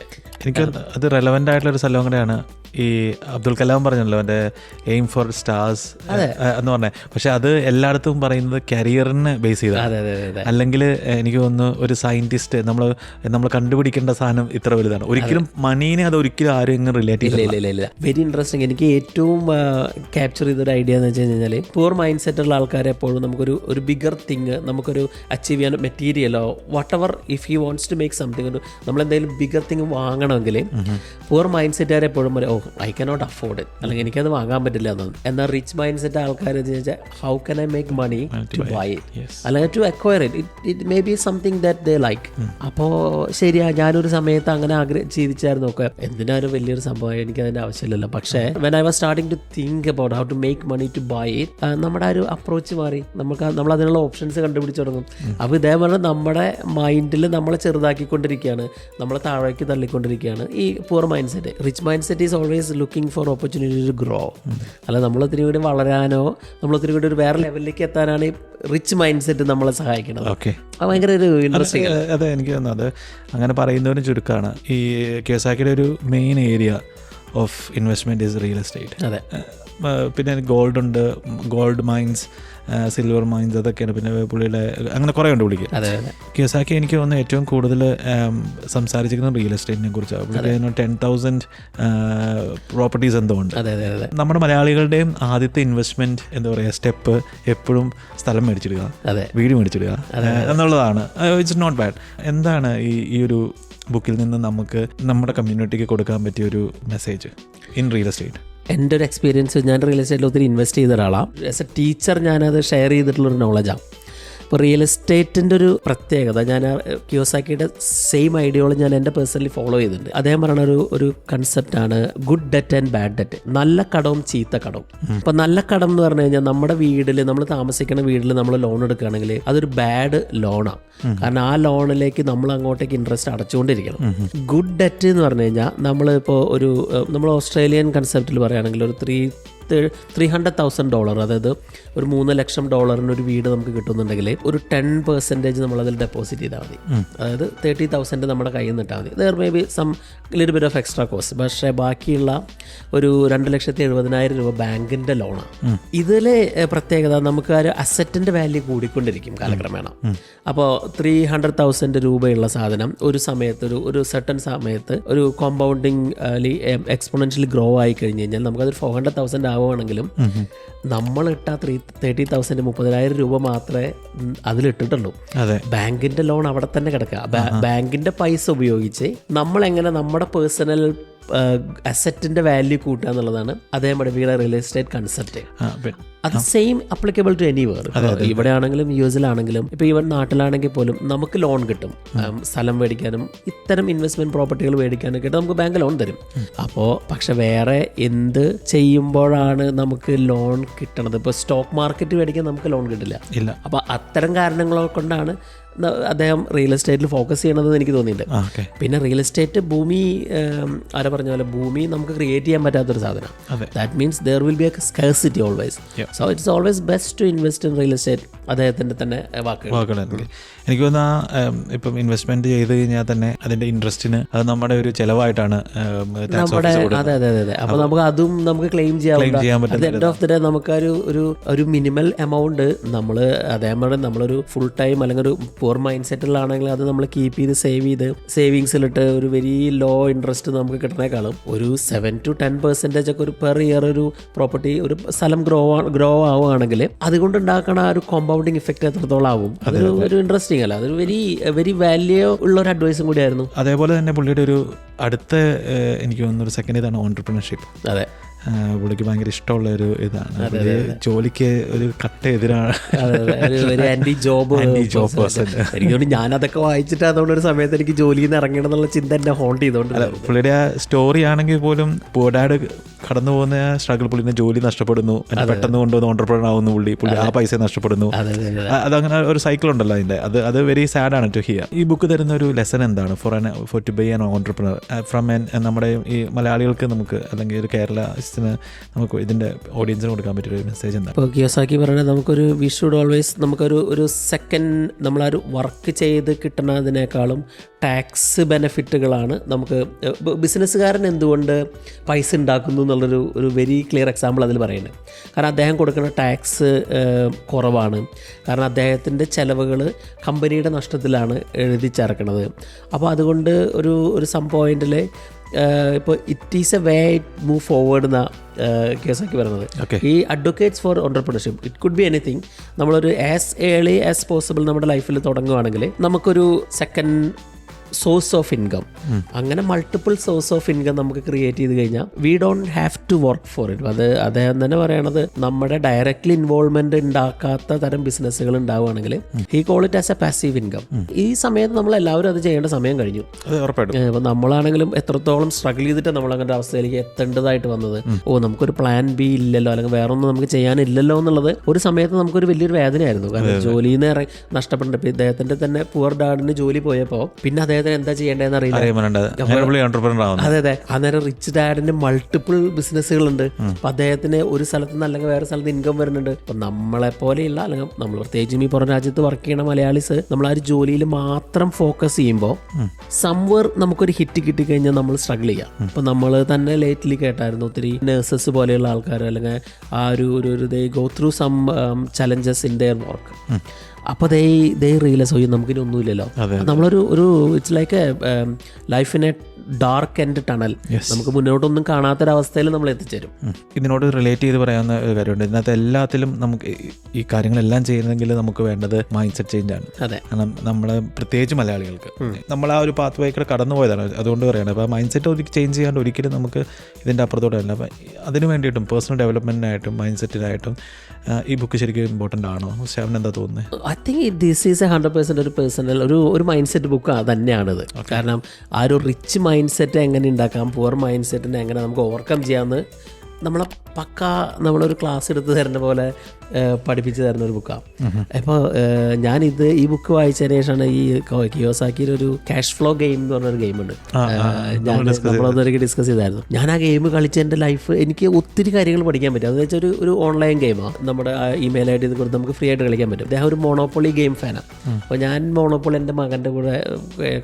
എനിക്ക് അത് റെലവന്റ് ആയിട്ടുള്ള ഒരു സ്ഥലം കൂടെയാണ് ഈ അബ്ദുൽ കലാം പറഞ്ഞല്ലോ എന്റെ എയിം ഫോർ സ്റ്റാർസ് എന്ന് പറഞ്ഞത് പക്ഷെ അത് എല്ലായിടത്തും പറയുന്നത് കരിയറിന് ബേസ് ചെയ്താണ് അല്ലെങ്കിൽ എനിക്ക് തോന്നുന്നു ഒരു സയന്റിസ്റ്റ് നമ്മൾ നമ്മൾ കണ്ടുപിടിക്കേണ്ട സാധനം ഇത്ര വലുതാണ്. ഒരിക്കലും മണീനെ അത് ഒരിക്കലും ആരും ഇങ്ങനെ റിലേറ്റ് ഇല്ല വെരി ഇൻട്രസ്റ്റിംഗ് എനിക്ക് ഏറ്റവും ക്യാപ്ചർ ചെയ്തൊരു ഐഡിയ എന്ന് വെച്ച് കഴിഞ്ഞാൽ പൂർ മൈൻഡ് സെറ്റുള്ള ആൾക്കാരെ എപ്പോഴും നമുക്കൊരു ഒരു ബിഗർ തിങ് നമുക്കൊരു അച്ചീവ് ചെയ്യാൻ മെറ്റീരിയലോ whatever if you wants to make something ഒരു നമ്മൾ എന്തെങ്കിലും ബിഗർ തിങ് വാങ്ങണമെങ്കിൽ പൂർ മൈൻഡ് സെറ്റുകാരെ എപ്പോഴും പറയും oh I cannot afford it അല്ലെങ്കിൽ എനിക്കത് വാങ്ങാൻ പറ്റില്ല എന്നാണ് എന്നാൽ റിച്ച് മൈൻഡ് സെറ്റ് ആൾക്കാർ എന്ന് വെച്ചാൽ how can I make money to buy it അല്ലെങ്കിൽ to acquire it it may be something that they like അപ്പോൾ ശരിയാ ഞാനൊരു സമയത്ത് അങ്ങനെ ആഗ്രഹം ചിന്തിച്ചായിരുന്നു നോക്കുക എന്തിനാണ് വലിയൊരു സംഭവം എനിക്ക് അതിന്റെ ആവശ്യമില്ലല്ലോ. പക്ഷേ when I was starting to think about how to make money to buy it നമ്മുടെ ആ ഒരു അപ്രോച്ച് മാറി. നമുക്ക് നമ്മൾ അതിനുള്ള ഓപ്ഷൻസ് കണ്ടുപിടിച്ച് തുടങ്ങും. അപ്പോൾ ഇതേപോലെ നമ്മുടെ മൈൻഡിൽ നമ്മളെ ചെറുതാക്കിക്കൊണ്ടിരിക്കുകയാണ്. നമ്മളെ താഴേക്ക് തള്ളിക്കൊണ്ടിരിക്കുകയാണ്. ഈ poor mindset rich mindset is always looking for opportunity to grow അല്ല നമ്മൾ ഒത്തിരി കൂടി വളരാനോ നമ്മൾ ഒത്തിരി കൂടി ഒരു വേറെ ലെവലിലേക്ക് എത്താനാണ് ഈ റിച്ച് മൈൻഡ് സെറ്റ് നമ്മളെ സഹായിക്കണം ഓക്കെ അത് ഭയങ്കര ഒരു ഇൻട്രസ്റ്റിംഗ് അതെ എനിക്ക് തോന്നുന്നത് അത് അങ്ങനെ പറയുന്നവരും ചുരുക്കമാണ് ഈ കേസാക്കിയുടെ ഒരു main area of investment is real estate അതെ. പിന്നെ ഗോൾഡ് ഉണ്ട് ഗോൾഡ് മൈൻസ് സിൽവർ മൈൻസ് അതൊക്കെയാണ്. പിന്നെ പുള്ളിയുടെ അങ്ങനെ കുറേ ഉണ്ട് പുള്ളിക്ക്. കിയോസാക്കി എനിക്ക് തോന്നുന്നു ഏറ്റവും കൂടുതൽ സംസാരിച്ചിരിക്കുന്നത് റിയൽ എസ്റ്റേറ്റിനെ കുറിച്ചാണ് പുള്ളിക്ക് ടെൻ തൗസൻഡ് പ്രോപ്പർട്ടീസ് എന്തോ ഉണ്ട്. അതെ അതെ അതെ. നമ്മുടെ മലയാളികളുടെയും ആദ്യത്തെ ഇൻവെസ്റ്റ്മെന്റ് എന്താ പറയുക സ്റ്റെപ്പ് എപ്പോഴും സ്ഥലം മേടിച്ചിടുക വീട് മേടിച്ചിടുക എന്നുള്ളതാണ്. ഇറ്റ്സ് നോട്ട് ബാഡ് എന്താണ് ഈ ഈ ഒരു ബുക്കിൽ നിന്ന് നമുക്ക് നമ്മുടെ കമ്മ്യൂണിറ്റിക്ക് കൊടുക്കാൻ പറ്റിയ ഒരു മെസ്സേജ് ഇൻ റിയൽ എസ്റ്റേറ്റ് എന്റെ ഒരു എക്സ്പീരിയൻസ് ഞാൻ റിയൽ എസ്റ്റേറ്റിൽ ഒത്തിരി ഇൻവെസ്റ്റ് ചെയ്ത ഒരാളാണ് ആസ് എ ടീച്ചർ ഞാനത് ഷെയർ ചെയ്തിട്ടുള്ളൊരു നോളജാണ് ഇപ്പോൾ റിയൽ എസ്റ്റേറ്റിന്റെ ഒരു പ്രത്യേകത. ഞാൻ ക്യൂസാക്കിയുടെ സെയിം ഐഡിയോളജി ഞാൻ എന്റെ പേഴ്സണലി ഫോളോ ചെയ്തിട്ടുണ്ട്. അദ്ദേഹം പറയുന്ന ഒരു ഒരു കൺസെപ്റ്റാണ് good debt and bad debt നല്ല കടവും ചീത്ത കടവും. അപ്പോൾ നല്ല കടം എന്ന് പറഞ്ഞു കഴിഞ്ഞാൽ നമ്മുടെ വീട്ടിൽ നമ്മൾ താമസിക്കുന്ന വീട്ടിൽ നമ്മൾ ലോൺ എടുക്കുകയാണെങ്കിൽ അതൊരു ബാഡ് ലോണാണ് കാരണം ആ ലോണിലേക്ക് നമ്മൾ അങ്ങോട്ടേക്ക് ഇൻട്രസ്റ്റ് അടച്ചുകൊണ്ടിരിക്കണം. ഗുഡ് ഡെറ്റ് എന്ന് പറഞ്ഞു കഴിഞ്ഞാൽ നമ്മളിപ്പോൾ ഒരു നമ്മൾ ഓസ്ട്രേലിയൻ കൺസെപ്റ്റിൽ പറയുകയാണെങ്കിൽ ഒരു three three hundred thousand dollar അതായത് ഒരു മൂന്ന് ലക്ഷം ഡോളറിന് ഒരു വീട് നമുക്ക് കിട്ടുന്നുണ്ടെങ്കിൽ ഒരു ടെൻ പെർസെന്റേജ് നമ്മളതിൽ ഡെപ്പോസിറ്റ് ചെയ്താൽ മതി. അതായത് തേർട്ടി തൗസൻഡ് നമ്മുടെ കയ്യിൽ നിന്ന് ഇട്ടാൽ മതി. There may be some little bit of extra cost പക്ഷേ ബാക്കിയുള്ള ഒരു രണ്ട് ലക്ഷത്തി എഴുപതിനായിരം രൂപ ബാങ്കിന്റെ ലോണാണ് ഇതിലെ പ്രത്യേകത നമുക്ക് ആ ഒരു അസറ്റിന്റെ വാല്യൂ കൂടിക്കൊണ്ടിരിക്കും കാലക്രമേണ. അപ്പോൾ ത്രീ ഹൺഡ്രഡ് തൗസൻഡ് രൂപയുള്ള സാധനം ഒരു സമയത്ത് ഒരു ഒരു സെർട്ടൺ സമയത്ത് ഒരു കോമ്പൗണ്ടിങ് എക്സ്പോണൻഷ്യലി ഗ്രോ ആയി കഴിഞ്ഞ് കഴിഞ്ഞാൽ നമുക്കതൊരു ഫോർ ഹൺഡ്രഡ് തൗസൻഡ് ആവുകയാണെങ്കിലും നമ്മളിട്ട ത്രീ തേർട്ടി തൗസൻഡ് മുപ്പതിനായിരം രൂപ മാത്രമേ അതിലിട്ടിട്ടുള്ളൂ. അതെ. ബാങ്കിന്റെ ലോൺ അവിടെ തന്നെ കിടക്കുക. ബാങ്കിന്റെ പൈസ ഉപയോഗിച്ച് നമ്മൾ എങ്ങനെ നമ്മുടെ പേഴ്സണൽ അസറ്റിന്റെ വാല്യൂ കൂട്ടുക എന്നുള്ളതാണ് അദ്ദേഹം പഠിപ്പിക്കുന്ന റിയൽ എസ്റ്റേറ്റ് കൺസെപ്റ്റ് അത് same applicable to anywhere ഇവിടെ ആണെങ്കിലും യു എസിലാണെങ്കിലും ഇപ്പൊ ഈവൻ നാട്ടിലാണെങ്കിൽ പോലും നമുക്ക് ലോൺ കിട്ടും. സ്ഥലം മേടിക്കാനും ഇത്തരം ഇൻവെസ്റ്റ്മെന്റ് പ്രോപ്പർട്ടികൾ മേടിക്കാനൊക്കെ കിട്ടും നമുക്ക് ബാങ്ക് ലോൺ തരും. അപ്പോ പക്ഷെ വേറെ എന്ത് ചെയ്യുമ്പോഴാണ് നമുക്ക് ലോൺ കിട്ടണത്? ഇപ്പോൾ സ്റ്റോക്ക് മാർക്കറ്റ് മേടിക്കാൻ നമുക്ക് ലോൺ കിട്ടില്ല. അപ്പോൾ അത്തരം കാരണങ്ങൾ കൊണ്ടാണ് അദ്ദേഹം റിയൽ എസ്റ്റേറ്റിൽ ഫോക്കസ് ചെയ്യണമെന്ന് എനിക്ക് തോന്നിയിട്ടുണ്ട്. പിന്നെ റിയൽ എസ്റ്റേറ്റ് ഭൂമി ആരാ പറഞ്ഞ പോലെ ഭൂമി നമുക്ക് ക്രിയേറ്റ് ചെയ്യാൻ പറ്റാത്തൊരു സാധനം that means there will be a scarcity always so it's always best to invest in real estate അദ്ദേഹത്തിന്റെ തന്നെ വാക്കുകൾ. എനിക്ക് തോന്നുന്നു ആ, ഇപ്പം ഇൻവെസ്റ്റ്മെന്റ് ചെയ്ത് കഴിഞ്ഞാൽ തന്നെ അതിന്റെ ഇൻട്രസ്റ്റിന് അത് നമ്മുടെ ഒരു ചെലവായിട്ടാണ് നമ്മുടെ അതെ അതെ അതെ അതെ. അപ്പൊ നമുക്ക് അതും നമുക്ക് ക്ലെയിം ചെയ്യാം ചെയ്യാൻ പറ്റും എൻഡ് ഓഫ് ദി ഡേ നമുക്ക് ഒരു ഒരു ഒരു മിനിമൽ എമൗണ്ട് നമ്മൾ അതേപോലെ നമ്മളൊരു ഫുൾ ടൈം അല്ലെങ്കിൽ ഒരു പൂർ മൈൻഡ് സെറ്റിലാണെങ്കിൽ അത് നമ്മൾ കീപ്പ് ചെയ്ത് സേവ് ചെയ്ത് സേവിങ്സിലിട്ട് ഒരു വെരി ലോ ഇൻട്രസ്റ്റ് നമുക്ക് കിട്ടുന്നേക്കാളും ഒരു സെവൻ ടു ടെൻ പെർസെന്റേജ് ഒക്കെ ഒരു പെർ ഇയർ ഒരു പ്രോപ്പർട്ടി ഒരു സ്ഥലം ഗ്രോ ഗ്രോ ആവുകയാണെങ്കിൽ അതുകൊണ്ട് ഉണ്ടാക്കണ ആ ഒരു കോമ്പൗണ്ടിങ് ഇഫക്റ്റ് എത്രത്തോളം ആവും? അതൊരു ഒരു ഇൻട്രസ്റ്റിംഗ് അല്ല. അതൊരു വെരി വെരി വാല്യൂ ഉള്ള ഒരു അഡ്വൈസും കൂടിയായിരുന്നു. അതേപോലെ തന്നെ പുള്ളിയുടെ ഒരു അടുത്ത എനിക്ക് തോന്നുന്ന ഒരു സെക്കൻഡ് ഇതാണ് ഓൺടർപ്രണർഷിപ്പ് അതെ. പുള്ളിക്ക് ഭയങ്കര ഇഷ്ടമുള്ള ഒരു ഇതാണ് ജോലിക്ക് ഒരു കട്ട എതിരാണ് ആന്റി ജോബ് person. എനിക്ക് ഞാൻ അതൊക്കെ വായിച്ചിട്ട് അതുകൊണ്ട് ഒരു സമയത്ത് എനിക്ക് ജോലിയിൽ നിന്ന് ഇറങ്ങണം എന്നുള്ള ചിന്ത എന്നെ ഹോണ്ട് ചെയ്തോണ്ട് പുള്ളിയുടെ ആ സ്റ്റോറി ആണെങ്കിൽ പോലും പോഡാഡ് കടന്നു പോകുന്ന ആ സ്ട്രഗിൾ പുള്ളിന്റെ ജോലി നഷ്ടപ്പെടുന്നു. പെട്ടെന്ന് കൊണ്ടുവന്ന് ഓണ്ടർപ്രണർ ആവുന്നു പുള്ളി. പുള്ളി ആ പൈസ നഷ്ടപ്പെടുന്നു. അതങ്ങനെ ഒരു സൈക്കിൾ ഉണ്ടല്ലോ അതിന്റെ അത് അത് വെരി സാഡ് ആണ് ടു ഹിയർ ഈ ബുക്ക് തരുന്ന ഒരു ലെസൺ എന്താണ്? For an for to by an entrepreneur from an നമ്മുടെ ഈ മലയാളികൾക്ക് നമുക്ക് അല്ലെങ്കിൽ ഒരു കേരളത്തിന് നമുക്ക് ഇതിന്റെ ഓഡിയൻസിന് കൊടുക്കാൻ പറ്റിയ ഒരു മെസ്സേജ് എന്താണ്? ഇപ്പോൾ കിയോസാക്കി പറയുന്നത് നമുക്കൊരു വി ഷുഡ് ഓൾവേസ് നമുക്കൊരു ഒരു സെക്കൻഡ് നമ്മളൊരു വർക്ക് ചെയ്ത് കിട്ടുന്നതിനേക്കാളും ടാക്സ് ബെനഫിറ്റുകളാണ് നമുക്ക് ബിസിനസ്സുകാരൻ എന്തുകൊണ്ട് പൈസ ഉണ്ടാക്കുന്നു എന്നുള്ളൊരു ഒരു വെരി ക്ലിയർ എക്സാമ്പിൾ അതിൽ പറയുന്നത് കാരണം അദ്ദേഹം കൊടുക്കുന്ന ടാക്സ് കുറവാണ്. കാരണം അദ്ദേഹത്തിന്റെ ചിലവുകൾ കമ്പനിയുടെ നഷ്ടത്തിലാണ് എഴുതി ചേർക്കുന്നത് അപ്പോൾ അതുകൊണ്ട് ഒരു ഒരു സം പോയിന്റിൽ ഇപ്പോൾ it is a way it move forward എന്ന കേസാക്കി വരുന്നത്. ഈ advocates for entrepreneurship it could be anything നമ്മളൊരു ആസ് ഏർലി ആസ് പോസിബിൾ നമ്മുടെ ലൈഫിൽ തുടങ്ങുകയാണെങ്കിൽ നമുക്കൊരു സെക്കൻഡ് സോഴ്സ് ഓഫ് ഇൻകം അങ്ങനെ മൾട്ടിപ്പിൾ സോഴ്സ് ഓഫ് ഇൻകം നമുക്ക് ക്രിയേറ്റ് ചെയ്ത് കഴിഞ്ഞാൽ we don't have to work for it അത് അദ്ദേഹം തന്നെ പറയണത് നമ്മുടെ ഡയറക്റ്റ്ലി ഇൻവോൾവ്മെന്റ് ഉണ്ടാക്കാത്ത തരം ബിസിനസ്സുകൾ ഉണ്ടാവുകയാണെങ്കിൽ he call it as a passive income ഈ സമയത്ത് നമ്മൾ എല്ലാവരും അത് ചെയ്യേണ്ട സമയം കഴിഞ്ഞു. ഇപ്പം നമ്മളാണെങ്കിലും എത്രത്തോളം സ്ട്രഗിൾ ചെയ്തിട്ട് നമ്മൾ അങ്ങനത്തെ അവസ്ഥയിലേക്ക് എത്തേണ്ടതായിട്ട് വന്നത്. ഓ നമുക്കൊരു പ്ലാൻ ബി ഇല്ലല്ലോ അല്ലെങ്കിൽ വേറൊന്നും നമുക്ക് ചെയ്യാനില്ലല്ലോ എന്നുള്ളത് ഒരു സമയത്ത് നമുക്കൊരു വലിയൊരു വേദനയായിരുന്നു. കാരണം ജോലിയിൽ നിന്ന് ഇറങ്ങി നഷ്ടപ്പെട്ടിട്ട് ഇദ്ദേഹത്തിന്റെ തന്നെ പുവർ ഡാഡിന് ജോലി പോയപ്പോൾ പിന്നെ അദ്ദേഹത്തിന് എന്താ ചെയ്യേണ്ടതെന്ന് അറിയില്ല. അതെ അതെ. അന്നേരം റിച്ച് ഡാഡിന് മൾട്ടിപ്പിൾ ബിസിനസ്സുകളുണ്ട് അപ്പൊ അദ്ദേഹത്തിന് ഒരു സ്ഥലത്ത് നിന്ന് അല്ലെങ്കിൽ വേറെ സ്ഥലത്ത് ഇൻകം വരുന്നുണ്ട്. അപ്പൊ നമ്മളെ പോലെയുള്ള അല്ലെങ്കിൽ നമ്മൾ പ്രത്യേകിച്ചും ഈ പുറം രാജ്യത്ത് വർക്ക് ചെയ്യണ മലയാളീസ് നമ്മൾ ആ ഒരു ജോലിയിൽ മാത്രം ഫോക്കസ് ചെയ്യുമ്പോൾ സംവർ നമുക്കൊരു ഹിറ്റ് കിട്ടിക്കഴിഞ്ഞാൽ നമ്മൾ സ്ട്രഗിൾ ചെയ്യാം. അപ്പൊ നമ്മൾ തന്നെ ലേറ്റ്ലി കേട്ടായിരുന്നു ഒത്തിരി നഴ്സസ് പോലെയുള്ള ആൾക്കാർ അല്ലെങ്കിൽ ആ ഒരു ഒരു ഒരു they go through some challenges in their work അപ്പോൾ ദേ ദേ റിയലൈസ് ചെയ്യും നമുക്കിനി ഒന്നുമില്ലല്ലോ. നമ്മളൊരു ഒരു ഇറ്റ്സ് ലൈക്ക് എ ലൈഫിനെ ഡാർക്ക് ആൻഡ് ടണൽ നമുക്ക് മുന്നോട്ടൊന്നും കാണാത്തൊരവസ്ഥയിൽ നമ്മൾ എത്തിച്ചേരും. ഇതിനോട് റിലേറ്റ് ചെയ്ത് പറയാവുന്ന ഒരു കാര്യമുണ്ട്. ഇതിനകത്ത് എല്ലാത്തിലും നമുക്ക് ഈ- കാര്യങ്ങളെല്ലാം ചെയ്യുന്നെങ്കിൽ നമുക്ക് വേണ്ടത് മൈൻഡ് സെറ്റ് ചേഞ്ച് ആണ്. അതെ. കാരണം നമ്മൾ പ്രത്യേകിച്ച് മലയാളികൾക്ക്. നമ്മൾ ആ ഒരു പാത്ത് വൈക്കൂടെ കടന്നു പോയതാണ്. അതുകൊണ്ട് പറയണം അപ്പോൾ മൈൻഡ് സെറ്റ് ഒരു ചേഞ്ച് ചെയ്യാണ്ട് ഒരിക്കലും നമുക്ക് ഇതിന്റെ അപ്പുറത്തോടെ അല്ല അപ്പം അതിന് വേണ്ടിയിട്ടും പേഴ്സണൽ ഡെവലപ്മെന്റിനായിട്ടും മൈൻഡ് സെറ്റിനായിട്ടും ഈ ബുക്ക് ശരിക്കും ഇമ്പോർട്ടന്റ് ആണോ? ശ്യാമിന് എന്താ തോന്നുന്നത് I think this is a hundred percent ഒരു പേഴ്സണൽ ഒരു ഒരു മൈൻഡ് സെറ്റ് ബുക്ക് തന്നെയാണിത് കാരണം ആ ഒരു റിച്ച് മൈൻഡ് സെറ്റ് എങ്ങനെ ഉണ്ടാക്കാം? പുവർ മൈൻഡ് സെറ്റിനെ എങ്ങനെ നമുക്ക് ഓവർകം ചെയ്യാമെന്ന് നമ്മളെ പക്ക നമ്മളൊരു ക്ലാസ് എടുത്ത് തരുന്ന പോലെ പഠിപ്പിച്ച് തരുന്ന ഒരു ബുക്കാണ് അപ്പോൾ ഞാനിത് ഈ ബുക്ക് വായിച്ചതിന് ശേഷമാണ് ഈ കിയോസാക്കിയിൽ ഒരു ക്യാഷ് ഫ്ലോ ഗെയിം എന്ന് പറഞ്ഞൊരു ഗെയിമുണ്ട് ഞാൻ നമ്മളൊന്നൊരിക്കൽ ഡിസ്കസ് ചെയ്തായിരുന്നു. ഞാൻ ആ ഗെയിം കളിച്ച് എന്റെ ലൈഫ് എനിക്ക് ഒത്തിരി കാര്യങ്ങൾ പഠിക്കാൻ പറ്റും. അതെന്ന് വെച്ചാൽ ഒരു ഒരു ഓൺലൈൻ ഗെയിമാണ് നമ്മുടെ ഇമെയിൽ ഐ ഡി കൊടുത്ത് നമുക്ക് ഫ്രീ ആയിട്ട് കളിക്കാൻ പറ്റും. അദ്ദേഹം ഒരു മോണോപ്പൊളി ഗെയിം ഫാനാണ് അപ്പോൾ ഞാൻ മോണോപ്പൊളി എന്റെ മകന്റെ കൂടെ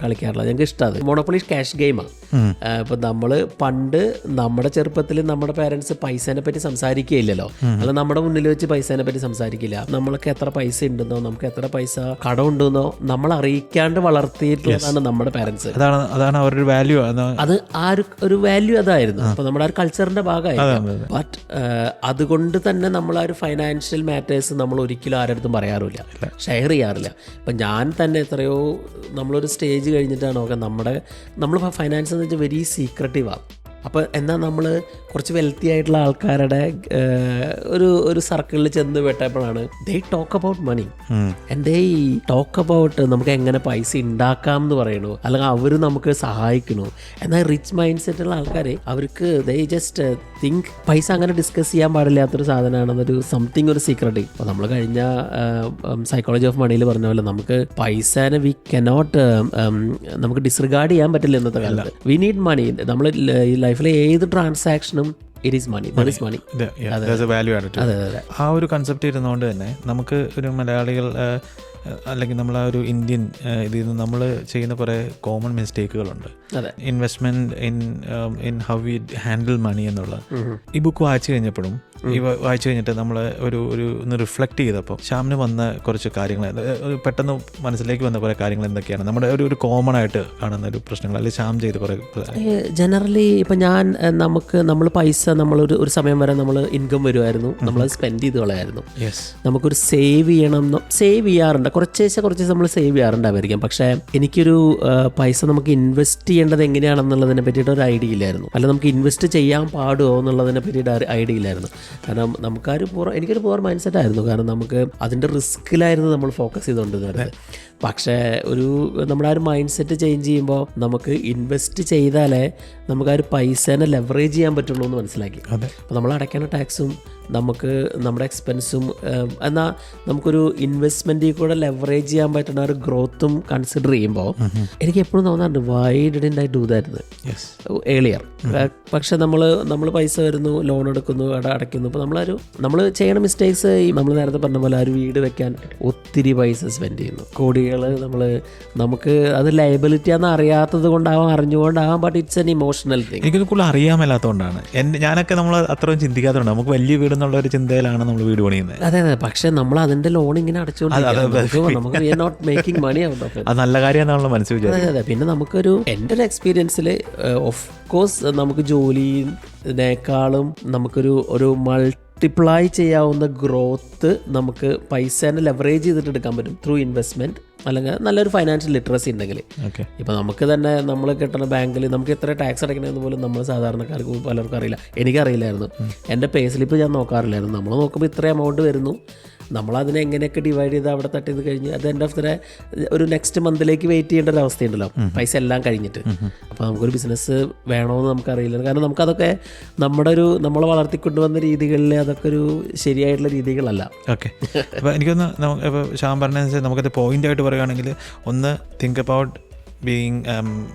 കളിക്കാറില്ല. ഞങ്ങൾക്ക് ഇഷ്ടമാണ് മോണോപ്പൊളി ക്യാഷ് ഗെയിമാണ് അപ്പോൾ നമ്മൾ പണ്ട് നമ്മുടെ ചെറുപ്പത്തിൽ നമ്മുടെ പേരൻസ് പൈസേനെ പൈസേനെ പറ്റി സംസാരിക്കുകയില്ലല്ലോ. അല്ല നമ്മുടെ മുന്നിൽ വെച്ച് പൈസേനെ പറ്റി സംസാരിക്കില്ല. നമ്മൾക്ക് എത്ര പൈസ ഉണ്ടെന്നോ നമുക്ക് എത്ര പൈസ കടം ഉണ്ടെന്നോ നമ്മൾ അറിയിക്കാണ്ട് വളർത്തിയിട്ടുള്ളതാണ് നമ്മുടെ പാരന്റ്സ് അതാണ് അതാണ് അവരുടെ വാല്യൂ അത് ആ ഒരു ഒരു വാല്യൂ അതായിരുന്നു. അപ്പൊ നമ്മുടെ ആ ഒരു കൾച്ചറിന്റെ ഭാഗമായിരുന്നു ബട്ട് അതുകൊണ്ട് തന്നെ നമ്മൾ ആ ഒരു ഫൈനാൻഷ്യൽ മാറ്റേഴ്സ് നമ്മൾ ഒരിക്കലും ആരടുത്തും പറയാറില്ല. ഷെയർ ചെയ്യാറില്ല. ഇപ്പം ഞാൻ തന്നെ എത്രയോ നമ്മളൊരു സ്റ്റേജ് കഴിഞ്ഞിട്ടാണ്. നോക്കാം നമ്മുടെ നമ്മൾ ഫൈനാൻസ് എന്ന് വെച്ചാൽ വെരി സീക്രട്ടീവാണ് അപ്പോൾ എന്നാൽ നമ്മൾ കുറച്ച് വെൽത്തി ആയിട്ടുള്ള ആൾക്കാരുടെ ഒരു ഒരു സർക്കിളിൽ ചെന്ന് പെട്ടപ്പോഴാണ് they talk about money and they talk about നമുക്ക് എങ്ങനെ പൈസ ഉണ്ടാക്കാം എന്ന് പറയണു. അല്ലെങ്കിൽ അവർ നമുക്ക് സഹായിക്കണു. എന്നാൽ റിച്ച് മൈൻഡ് സെറ്റുള്ള ആൾക്കാർ അവർക്ക് ദേ ജസ്റ്റ് തിങ്ക് പൈസ അങ്ങനെ ഡിസ്കസ് ചെയ്യാൻ പാടില്ലാത്തൊരു സാധനമാണെന്നൊരു സംതിങ് ഒരു സീക്രട്ട് അപ്പോൾ നമ്മൾ കഴിഞ്ഞ സൈക്കോളജി ഓഫ് മണിയിൽ പറഞ്ഞ പോലെ നമുക്ക് പൈസനെ വി കനോട്ട് നമുക്ക് ഡിസ്റിഗാർഡ് ചെയ്യാൻ പറ്റില്ല ഇന്നത്തെ കാലത്ത്. വി നീഡ് മണി നമ്മൾ ലൈഫിലെ ഏത് ട്രാൻസാക്ഷനും it is money money is money value അതെ ആ ഒരു കൺസെപ്റ്റ് ഇരുന്നുകൊണ്ട് തന്നെ നമുക്ക് ഒരു മലയാളികൾ അല്ലെങ്കിൽ നമ്മൾ ആ ഒരു ഇന്ത്യൻ ഇതിൽ നിന്ന് നമ്മൾ ചെയ്യുന്ന കുറേ common മിസ്റ്റേക്കുകളുണ്ട് investment investment in in how we handle money എന്നുള്ള ഈ ബുക്ക് വായിച്ചു കഴിഞ്ഞപ്പോഴും ഈ വായിച്ചു കഴിഞ്ഞിട്ട് നമ്മൾ ഒരു ഒരു ഒന്ന് റിഫ്ലക്ട് ചെയ്തപ്പോൾ ശ്യാമിന് വന്ന കുറച്ച് കാര്യങ്ങൾ പെട്ടെന്ന് മനസ്സിലേക്ക് വന്ന കുറേ കാര്യങ്ങൾ എന്തൊക്കെയാണ്? നമ്മുടെ ഒരു ഒരു കോമൺ ആയിട്ട് കാണുന്ന ഒരു പ്രശ്നങ്ങൾ അല്ലെങ്കിൽ ശ്യാം ചെയ്ത് കുറേ ജനറലി ഇപ്പം ഞാൻ നമുക്ക് നമ്മൾ പൈസ നമ്മളൊരു ഒരു സമയം വരെ നമ്മൾ ഇൻകം വരുമായിരുന്നു. നമ്മൾ സ്പെൻഡ് ചെയ്ത് കളയായിരുന്നു. യെസ് നമുക്കൊരു സേവ് ചെയ്യണം സേവ് ചെയ്യാറുണ്ട്. കുറച്ചേശ്ശെ കുറച്ച് നമ്മൾ സേവ് ചെയ്യാറുണ്ടായിരിക്കും പക്ഷേ എനിക്കൊരു പൈസ നമുക്ക് ഇൻവെസ്റ്റ് ചെയ്യേണ്ടത് എങ്ങനെയാണെന്നുള്ളതിനെ പറ്റിയിട്ട് ഒരു ഐഡിയ ഇല്ലായിരുന്നു. അല്ല നമുക്ക് ഇൻവെസ്റ്റ് ചെയ്യാൻ പാടുമോ എന്നുള്ളതിനെ പറ്റിയിട്ട് ഒരു ഐഡിയ ഇല്ലായിരുന്നു. കാരണം നമുക്കൊരു പൂർ എനിക്കൊരു പൂർ മൈൻഡ് സെറ്റ് ആയിരുന്നു. കാരണം നമുക്ക് അതിന്റെ റിസ്ക്കിലായിരുന്നു നമ്മൾ ഫോക്കസ് ചെയ്തുകൊണ്ടിരുന്നത്. പക്ഷേ ഒരു നമ്മുടെ ആ ഒരു മൈൻഡ് സെറ്റ് ചേഞ്ച് ചെയ്യുമ്പോൾ നമുക്ക് ഇൻവെസ്റ്റ് ചെയ്താലേ നമുക്ക് ആ ഒരു പൈസേനെ ലെവറേജ് ചെയ്യാൻ പറ്റുള്ളൂ എന്ന് മനസ്സിലാക്കി. അപ്പോൾ നമ്മൾ അടയ്ക്കേണ്ട ടാക്സും നമുക്ക് നമ്മുടെ എക്സ്പെൻസും എന്നാൽ നമുക്കൊരു ഇൻവെസ്റ്റ്മെന്റിൽ കൂടെ ലെവറേജ് ചെയ്യാൻ പറ്റുന്ന ഒരു ഗ്രോത്തും കൺസിഡർ ചെയ്യുമ്പോൾ എനിക്ക് എപ്പോഴും തോന്നാറുണ്ട് why didn't I do that earlier പക്ഷെ നമ്മൾ നമ്മൾ പൈസ വരുന്നു ലോൺ എടുക്കുന്നു അട അടയ്ക്കുന്നു. അപ്പോൾ നമ്മളൊരു നമ്മൾ ചെയ്യണ മിസ്റ്റേക്സ് ഈ നമ്മൾ നേരത്തെ പറഞ്ഞ പോലെ ആ ഒരു വീട് വെക്കാൻ ഒത്തിരി പൈസ സ്പെൻഡ് ചെയ്യുന്നു. കോടികൾ നമ്മൾ നമുക്ക് അത് ലയബിലിറ്റി ആണെന്ന് അറിയാത്തത് കൊണ്ടാവാം അറിഞ്ഞുകൊണ്ടാവാം but it's an emotional thing എനിക്കിത് കൂടുതൽ അറിയാൻ മേലാത്തതുകൊണ്ടാണ്. ഞാനൊക്കെ നമ്മൾ അത്രയും ചിന്തിക്കാത്തതുകൊണ്ട് നമുക്ക് വലിയ വീട് എന്നുള്ള ഒരു ചിന്തയിലാണ് നമ്മൾ വീട് പണിയുന്നത്. അതെ അതെ. പക്ഷെ നമ്മൾ അതിന്റെ ലോൺ ഇങ്ങനെ അടച്ചുകൊണ്ട് മണി അത് നല്ല മനസ്സിൽ അതെ അതെ. പിന്നെ നമുക്കൊരു എന്റെ ഒരു എക്സ്പീരിയൻസിൽ ഓഫ് കോഴ്സ് നമുക്ക് ജോലിനേക്കാളും നമുക്കൊരു ഒരു മൾട്ടിപ്ലൈ ചെയ്യാവുന്ന ഗ്രോത്ത് നമുക്ക് പൈസേനെ ലെവറേജ് ചെയ്തിട്ട് എടുക്കാൻ പറ്റും ത്രൂ ഇൻവെസ്റ്റ്മെന്റ് അല്ലെങ്കിൽ നല്ലൊരു ഫൈനാൻഷ്യൽ ലിറ്ററസി ഉണ്ടെങ്കിൽ ഇപ്പോൾ നമുക്ക് തന്നെ നമ്മൾ കിട്ടുന്ന ബാങ്കിൽ നമുക്ക് എത്ര ടാക്സ് അടയ്ക്കണമെന്ന് പോലും നമ്മൾ സാധാരണക്കാർക്ക് പലർക്കും അറിയില്ല. എനിക്കറിയില്ലായിരുന്നു. എന്റെ പേ സ്ലിപ്പ് ഞാൻ നോക്കാറില്ലായിരുന്നു. നമ്മൾ നോക്കുമ്പോൾ ഇത്ര എമൗണ്ട് വരുന്നു. നമ്മൾ അതിനെ എങ്ങനെയൊക്കെ ഡിവൈഡ് ചെയ്ത് അവിടെ തട്ടി ചെയ്ത് കഴിഞ്ഞ് അത് എന്റെ ഓഫ് ഒരു നെക്സ്റ്റ് മന്തിലേക്ക് വെയിറ്റ് ചെയ്യേണ്ട ഒരു അവസ്ഥയുണ്ടല്ലോ. പൈസ എല്ലാം കഴിഞ്ഞിട്ട്. അപ്പോൾ നമുക്കൊരു ബിസിനസ് വേണമെന്ന് നമുക്കറിയില്ല. കാരണം നമുക്കതൊക്കെ നമ്മുടെ ഒരു നമ്മൾ വളർത്തിക്കൊണ്ടുവന്ന രീതികളിൽ അതൊക്കെ ഒരു ശരിയായിട്ടുള്ള രീതികളല്ല. ഓക്കെ അപ്പോൾ എനിക്കൊന്ന് ഇപ്പോൾ ശ്യാം പറഞ്ഞ നമുക്കത് പോയിന്റ് ആയിട്ട് പറയുകയാണെങ്കിൽ ഒന്ന് think about being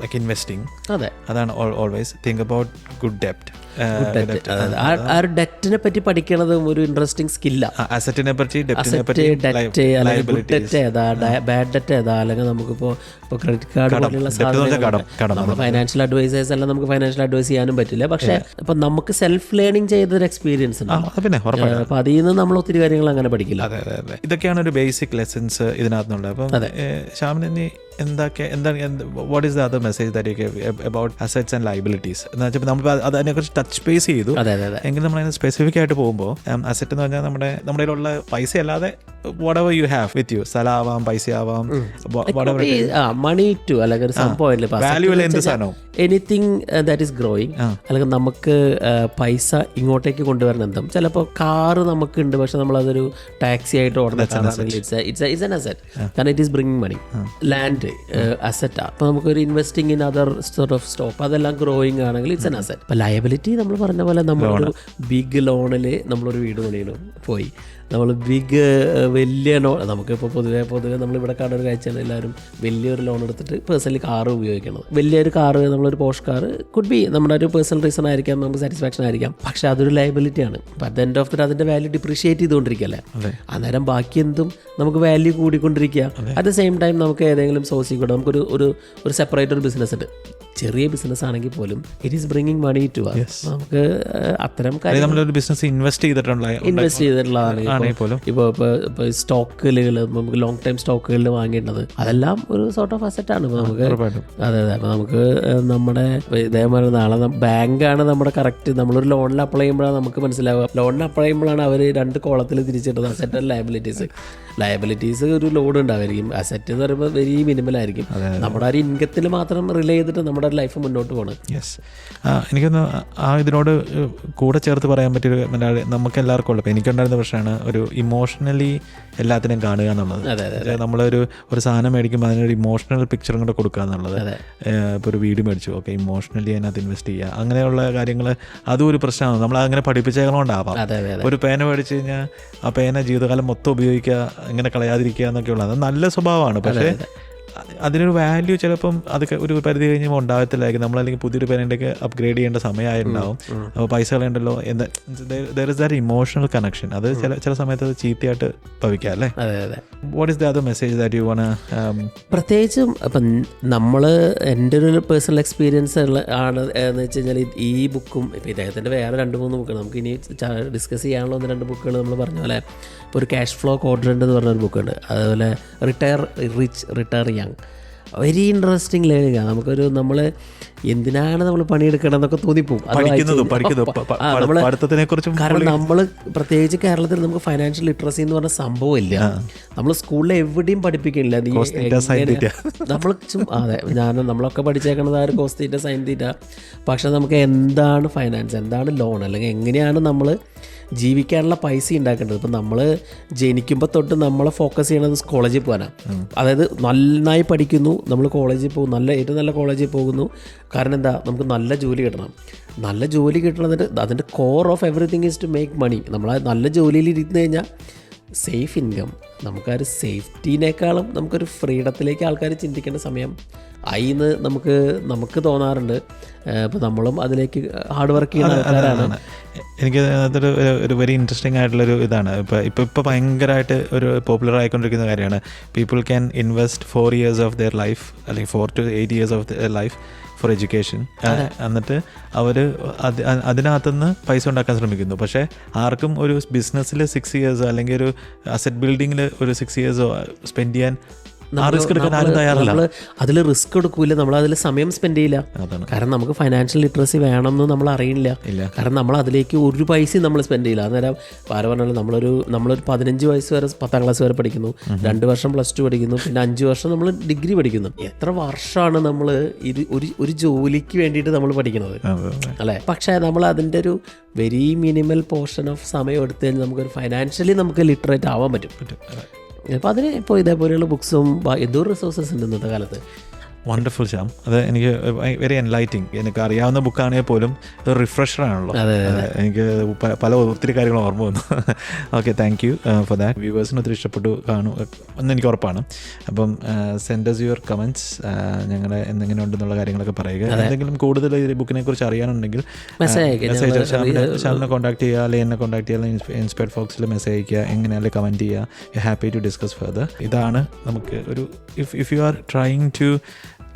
like investing അതെ. അതാണ് ഓൾവേസ് തിങ്ക് അബൌട്ട് ഗുഡ് ഡെപ്റ്റ്. ആ- ഒരു ഡെറ്റിനെ പറ്റി പഠിക്കണതും ഒരു ഇൻട്രസ്റ്റിംഗ് സ്കില്ലാണ് അസറ്റിനെ പറ്റി പറ്റി ഡെറ്റ് അല്ലെങ്കിൽ ബാഡ് ഡെറ്റ് ഏതാ അല്ലെങ്കിൽ നമുക്കിപ്പോൾ ഇപ്പോൾ ക്രെഡിറ്റ് കാർഡ് പോലെയുള്ള ഫൈനാൻഷ്യൽ അഡ്വൈസേഴ്സ് എല്ലാം നമുക്ക് ഫൈനാൻഷ്യൽ അഡ്വൈസ് ചെയ്യാനും പറ്റില്ല. പക്ഷേ ഇപ്പം നമുക്ക് സെൽഫ് ലേണിംഗ് ചെയ്തൊരു എക്സ്പീരിയൻസ് ഉണ്ട്. പിന്നെ അപ്പം അതിൽ നിന്ന് നമ്മൾ ഒത്തിരി കാര്യങ്ങൾ അങ്ങനെ പഠിക്കില്ല. അതെ അതെ അതെ. ഇതൊക്കെയാണ് ഒരു ബേസിക് ലെസൺസ് ഇതിനകത്തുള്ളത് അപ്പം ശ്യാമിന് എന്തൊക്കെ എന്താണ് what is the other message that about assets and liabilities എന്ന് വെച്ചാൽ നമ്മൾ അതിനെക്കുറിച്ച് ടച്ച് ബേസ് ചെയ്തു. എങ്കിൽ നമ്മൾ അതിന് സ്പെസിഫിക് ആയിട്ട് പോകുമ്പോൾ അസറ്റ് എന്ന് പറഞ്ഞാൽ നമ്മുടെ നമ്മുടെ ഉള്ള പൈസ അല്ലാതെ whatever you have with you സ്ഥലമാവാം പൈസ ആവാം. മണി ടു അല്ലെങ്കിൽ ഒരു സംഭവം എനിത്തിങ് ദാറ്റ് ഈസ് ഗ്രോയിങ് അല്ലെങ്കിൽ നമുക്ക് ആ, പൈസ ഇങ്ങോട്ടേക്ക് കൊണ്ടുവരണം എന്തും. ചിലപ്പോൾ കാറ് നമുക്കുണ്ട് പക്ഷെ നമ്മളതൊരു ടാക്സി ആയിട്ട് ഓടുന്ന കാറാണെങ്കിൽ ഇറ്റ്സ് ഇറ്റ്സ് എൻ അസറ്റ് കാരണം it is bringing money land അസറ്റാണ് അപ്പോൾ നമുക്കൊരു investing in other sort of stop അതെല്ലാം ഗ്രോയിങ് ആണെങ്കിൽ ഇറ്റ്സ് എൻ അസെറ്റ് അപ്പോൾ ലയബിലിറ്റി നമ്മൾ പറഞ്ഞ പോലെ നമ്മളൊരു ബിഗ് ലോണിൽ നമ്മളൊരു വീട് പണിയണം. പോയി. നമ്മൾ ബിഗ് വലിയ ലോൺ നമുക്കിപ്പോൾ പൊതുവെ പൊതുവേ നമ്മളിവിടെ കാണുന്ന ഒരു കാഴ്ചയാണ്. എല്ലാവരും വലിയൊരു ലോൺ എടുത്തിട്ട് പേഴ്സണലി കാറ് ഉപയോഗിക്കുന്നത് വലിയൊരു കാറ് നമ്മളൊരു പോഷ് കാറ് കുഡ് ബി നമ്മുടെ ഒരു പേഴ്സണൽ റീസൺ ആയിരിക്കാം നമുക്ക് സാറ്റിസ്ഫാക്ഷൻ ആയിരിക്കാം. പക്ഷേ അതൊരു ലൈബിലിറ്റിയാണ് അപ്പോൾ അറ്റ് എൻഡ് ഓഫ് ദ അതിന്റെ വാല്യൂ ഡിപ്രീഷിയേറ്റ് ചെയ്തുകൊണ്ടിരിക്കുകയല്ലേ? അന്നേരം ബാക്കി എന്തും നമുക്ക് വാല്യൂ കൂടിക്കൊണ്ടിരിക്കുക. അറ്റ് ദ സെയിം ടൈം നമുക്ക് ഏതെങ്കിലും സോഴ്സിൽ കൂടെ നമുക്കൊരു ഒരു ഒരു സെപ്പറേറ്റ് ഒരു ബിസിനസ് ഉണ്ട്. ചെറിയ ബിസിനസ് ആണെങ്കിൽ പോലും it is bringing money to നമുക്ക് അത്തരം നമ്മളൊരു ബിസിനസ് ഇൻവെസ്റ്റ് ചെയ്തിട്ടുള്ള ഇൻവെസ്റ്റ് ചെയ്തിട്ടുള്ളതാണ് ഇപ്പോൾ ഇപ്പോൾ സ്റ്റോക്കുകൾ നമുക്ക് ലോങ് ടൈം സ്റ്റോക്കുകളിൽ വാങ്ങിയിട്ടുള്ളത് അതെല്ലാം ഒരു സോർട്ട് ഓഫ് അസെറ്റ് ആണ്. നമുക്ക് അതെ അതെ. അപ്പോൾ നമുക്ക് നമ്മുടെ ഇതേമാതിരി നാളെ ബാങ്ക് ബാങ്കാണ് നമ്മുടെ കറക്റ്റ് നമ്മളൊരു ലോണിൽ അപ്ലൈ ചെയ്യുമ്പോഴാണ് നമുക്ക് മനസ്സിലാവുക. ലോണിന് അപ്ലൈ ചെയ്യുമ്പോഴാണ് അവർ രണ്ട് കോളത്തിൽ തിരിച്ചിട്ടത് അസറ്റ് ആൻഡ് ലയബിലിറ്റീസ് ലയബിലിറ്റീസ് ഒരു ലോഡ് ഉണ്ടാവായിരിക്കും. അസറ്റ് എന്ന് പറയുമ്പോൾ വെരി മിനിമൽ ആയിരിക്കും. നമ്മുടെ ഒരു ഇൻകത്തിൽ മാത്രം റിലേ ചെയ്തിട്ട് നമ്മുടെ ലൈഫ് മുന്നോട്ട് പോകണം യെസ് എനിക്കൊന്ന് ആ ഇതിനോട് കൂടെ ചേർത്ത് പറയാൻ പറ്റിയൊരു മലയാളി നമുക്ക് എല്ലാവർക്കും ഉള്ളത് എനിക്കുണ്ടായിരുന്ന പ്രശ്നമാണ് ഒരു ഇമോഷണലി എല്ലാത്തിനെയും കാണുക എന്നുള്ളത്. നമ്മളൊരു ഒരു സാധനം മേടിക്കുമ്പോൾ അതിനൊരു ഇമോഷണൽ പിക്ചറും കൂടെ കൊടുക്കുക എന്നുള്ളത്. ഇപ്പോൾ ഒരു വീട് മേടിച്ചു ഓക്കെ ഇമോഷണലി അതിനകത്ത് ഇൻവെസ്റ്റ് ചെയ്യുക അങ്ങനെയുള്ള കാര്യങ്ങൾ അതും ഒരു പ്രശ്നമാണ്. നമ്മൾ അങ്ങനെ പഠിപ്പിച്ചേക്കണോണ്ടാവാം ഒരു പേന മേടിച്ച് കഴിഞ്ഞാൽ ആ പേന ജീവിതകാലം മൊത്തം ഉപയോഗിക്കുക ഇങ്ങനെ കളയാതിരിക്കുക എന്നൊക്കെയുള്ളത്. അത് നല്ല സ്വഭാവമാണ്. പക്ഷേ അതിനൊരു വാല്യൂ ചിലപ്പം അതൊക്കെ ഒരു പരിധി കഴിഞ്ഞപ്പോൾ ഉണ്ടാകത്തില്ലായിരിക്കും. നമ്മളല്ലെങ്കിൽ പുതിയൊരു പേരന്റെയൊക്കെ അപ്ഗ്രേഡ് ചെയ്യേണ്ട സമയമായിട്ടുണ്ടാവും. അപ്പോൾ പൈസ കളയണ്ടല്ലോ എന്താ there is that emotional connection അത് ചില ചില സമയത്ത് അത് ചീത്തയായിട്ട് ഭവിക്കാം അല്ലേ? അതെ അതെ what is the other message that you one പ്രത്യേകിച്ചും അപ്പം നമ്മൾ എന്റെ ഒരു പേഴ്സണൽ എക്സ്പീരിയൻസ് ഉള്ള ആണ് എന്ന് വെച്ച് കഴിഞ്ഞാൽ ഈ ബുക്കും ഇപ്പം ഇദ്ദേഹത്തിന്റെ വേറെ രണ്ട് മൂന്ന് ബുക്കുകൾ. നമുക്ക് ഇനി ഡിസ്കസ് ചെയ്യാനുള്ള ഒന്ന് രണ്ട് ബുക്കുകൾ നമ്മൾ പറഞ്ഞ പോലെ ഇപ്പോൾ ഒരു ക്യാഷ് ഫ്ലോ കോഡ്രന്റ് എന്ന് പറഞ്ഞൊരു ബുക്കുണ്ട്. അതുപോലെ retire rich retire young very interesting learning ആണ് നമുക്കൊരു നമ്മൾ എന്തിനാണ് നമ്മൾ പണിയെടുക്കണം എന്നൊക്കെ തോന്നിപ്പോകും കാരണം നമ്മൾ പ്രത്യേകിച്ച് കേരളത്തിൽ നമുക്ക് ഫൈനാൻഷ്യൽ ലിറ്ററസി എന്ന് പറഞ്ഞ സംഭവമില്ല നമ്മൾ സ്കൂളിൽ എവിടെയും പഠിപ്പിക്കുന്നില്ല നീ നമ്മൾ അതെ. ഞാൻ നമ്മളൊക്കെ പഠിച്ചേക്കണത് ആ ഒരു കോസ്റ്റീറ്റ സൈൻ തീറ്റ പക്ഷെ നമുക്ക് എന്താണ് ഫൈനാൻസ് എന്താണ് ലോൺ അല്ലെങ്കിൽ എങ്ങനെയാണ് നമ്മൾ ജീവിക്കാനുള്ള പൈസ ഉണ്ടാക്കേണ്ടത്. ഇപ്പം നമ്മൾ ജനിക്കുമ്പോൾ തൊട്ട് നമ്മൾ ഫോക്കസ് ചെയ്യണത് കോളേജിൽ പോകാനാണ് അതായത് നന്നായി പഠിക്കുന്നു നമ്മൾ കോളേജിൽ പോകും നല്ല ഏറ്റവും നല്ല കോളേജിൽ പോകുന്നു. കാരണം എന്താ? നമുക്ക് നല്ല ജോലി കിട്ടണം. നല്ല ജോലി കിട്ടണതിന്റെ അതിന്റെ core of everything is to make money നമ്മൾ നല്ല ജോലിയിൽ ഇരുന്ന് കഴിഞ്ഞാൽ സേഫ് ഇൻകം നമുക്കൊരു സേഫ്റ്റിനേക്കാളും നമുക്കൊരു ഫ്രീഡത്തിലേക്ക് ആൾക്കാർ ചിന്തിക്കേണ്ട സമയം ആയിന്ന് നമുക്ക് നമുക്ക് തോന്നാറുണ്ട്. അപ്പോൾ നമ്മളും അതിലേക്ക് ഹാർഡ് വർക്ക് ചെയ്യുന്ന ആൾക്കാരാണ്. എനിക്ക് അതൊരു ഒരു വെരി ഇൻട്രസ്റ്റിംഗ് ആയിട്ടുള്ളൊരു ഇതാണ്. ഇപ്പോൾ ഇപ്പോൾ ഇപ്പോൾ ഭയങ്കരമായിട്ട് ഒരു പോപ്പുലർ ആയിക്കൊണ്ടിരിക്കുന്ന കാര്യമാണ്. People can invest for years of their life അല്ലെങ്കിൽ for to eight years of their life for education എന്നിട്ട് അവർ അത് അതിനകത്തുനിന്ന് പൈസ ഉണ്ടാക്കാൻ ശ്രമിക്കുന്നു. പക്ഷേ ആർക്കും ഒരു ബിസിനസ്സിൽ സിക്സ് ഇയേഴ്സോ അല്ലെങ്കിൽ ഒരു അസറ്റ് ബിൽഡിങ്ങിൽ ഒരു സിക്സ് ഇയേഴ്സോ സ്പെൻഡ് ചെയ്യാൻ ആ റിസ്ക് എടുക്കാൻ ആരും തയ്യാറല്ല. നമ്മൾ അതിൽ റിസ്ക് എടുക്കൂല നമ്മൾ അതിൽ സമയം സ്പെൻഡ് ചെയ്യില്ല. കാരണം നമുക്ക് ഫൈനാൻഷ്യൽ ലിറ്ററസി വേണമെന്ന് നമ്മൾ അറിയില്ല. കാരണം നമ്മൾ അതിലേക്ക് ഒരു പൈസയും നമ്മൾ സ്പെൻഡ് ചെയ്യില്ല. അന്നേരം ആര് പറഞ്ഞാലും നമ്മളൊരു നമ്മളൊരു പതിനഞ്ച് വയസ്സ് വരെ പത്താം ക്ലാസ് വരെ പഠിക്കുന്നു. രണ്ട് വർഷം പ്ലസ് ടു പഠിക്കുന്നു. പിന്നെ അഞ്ച് വർഷം നമ്മൾ ഡിഗ്രി പഠിക്കുന്നു. എത്ര വർഷമാണ് നമ്മൾ ഇത് ഒരു ഒരു ജോലിക്ക് വേണ്ടിയിട്ട് നമ്മൾ പഠിക്കുന്നത്. അല്ലേ? പക്ഷേ നമ്മൾ അതിന്റെ ഒരു വെരി മിനിമൽ പോർഷൻ ഓഫ് സമയം എടുത്തു കഴിഞ്ഞാൽ നമുക്കൊരു ഫൈനാൻഷ്യലി നമുക്ക് ലിറ്ററേറ്റ് ആവാൻ പറ്റും. അപ്പോൾ അതിന് ഇപ്പോൾ ഇതേപോലെയുള്ള ബുക്സും എന്തോ റിസോഴ്സസ് ഉണ്ട് ഇന്നത്തെ കാലത്ത്. വണ്ടർഫുൾ ശ്യാം. അത് എനിക്ക് വെരി എൻലൈറ്റിംഗ് എനിക്ക് അറിയാവുന്ന ബുക്കാണെങ്കിൽ പോലും ഇത് അതെ, എനിക്ക് പല ഒത്തിരി കാര്യങ്ങൾ ഓർമ്മ വന്നു. Okay thank you for that വ്യൂവേഴ്സിന് ഒത്തിരി ഇഷ്ടപ്പെട്ടു കാണും എന്ന് എനിക്ക് ഉറപ്പാണ്. അപ്പം സെൻഡേഴ്സ് യുവർ കമന്റ്സ് ഞങ്ങളുടെ എന്തെങ്കിലും ഉണ്ടെന്നുള്ള കാര്യങ്ങളൊക്കെ പറയുക. എന്തെങ്കിലും കൂടുതൽ ഈ ബുക്കിനെ കുറിച്ച് അറിയാനുണ്ടെങ്കിൽ. മെസ്സേജ് ശ്യാമിനെ കോൺടാക്ട് ചെയ്യുക അല്ലെങ്കിൽ എന്നെ കോൺടാക്ട് ചെയ്യുക ഇൻസ്പയർഡ് ഫോക്സിൽ മെസ്സേജ് അയക്കുക എങ്ങനെയാലും കമന്റ് ചെയ്യുക ഹാപ്പി ടു ഡിസ്കസ് ഫർദർ ഇതാണ് നമുക്ക് ഒരു if if you are trying to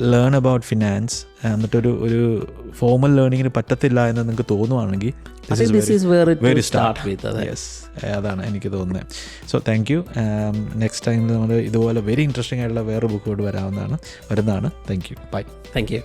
learn about finance എന്നിട്ടൊരു ഒരു ഫോമൽ ലേണിങ്ങിന് പറ്റത്തില്ല എന്ന് നിങ്ങൾക്ക് തോന്നുവാണെങ്കിൽ I think this is where it start. with, അതെ. യെസ് അതാണ് എനിക്ക് തോന്നുന്നത്. സോ താങ്ക് യു നെക്സ്റ്റ് ടൈമിൽ നമ്മൾ ഇതുപോലെ വെരി ഇൻട്രസ്റ്റിംഗ് ആയിട്ടുള്ള വേറെ ബുക്കോട് വരാവുന്നതാണ് വരുന്നതാണ്. Thank you bye thank you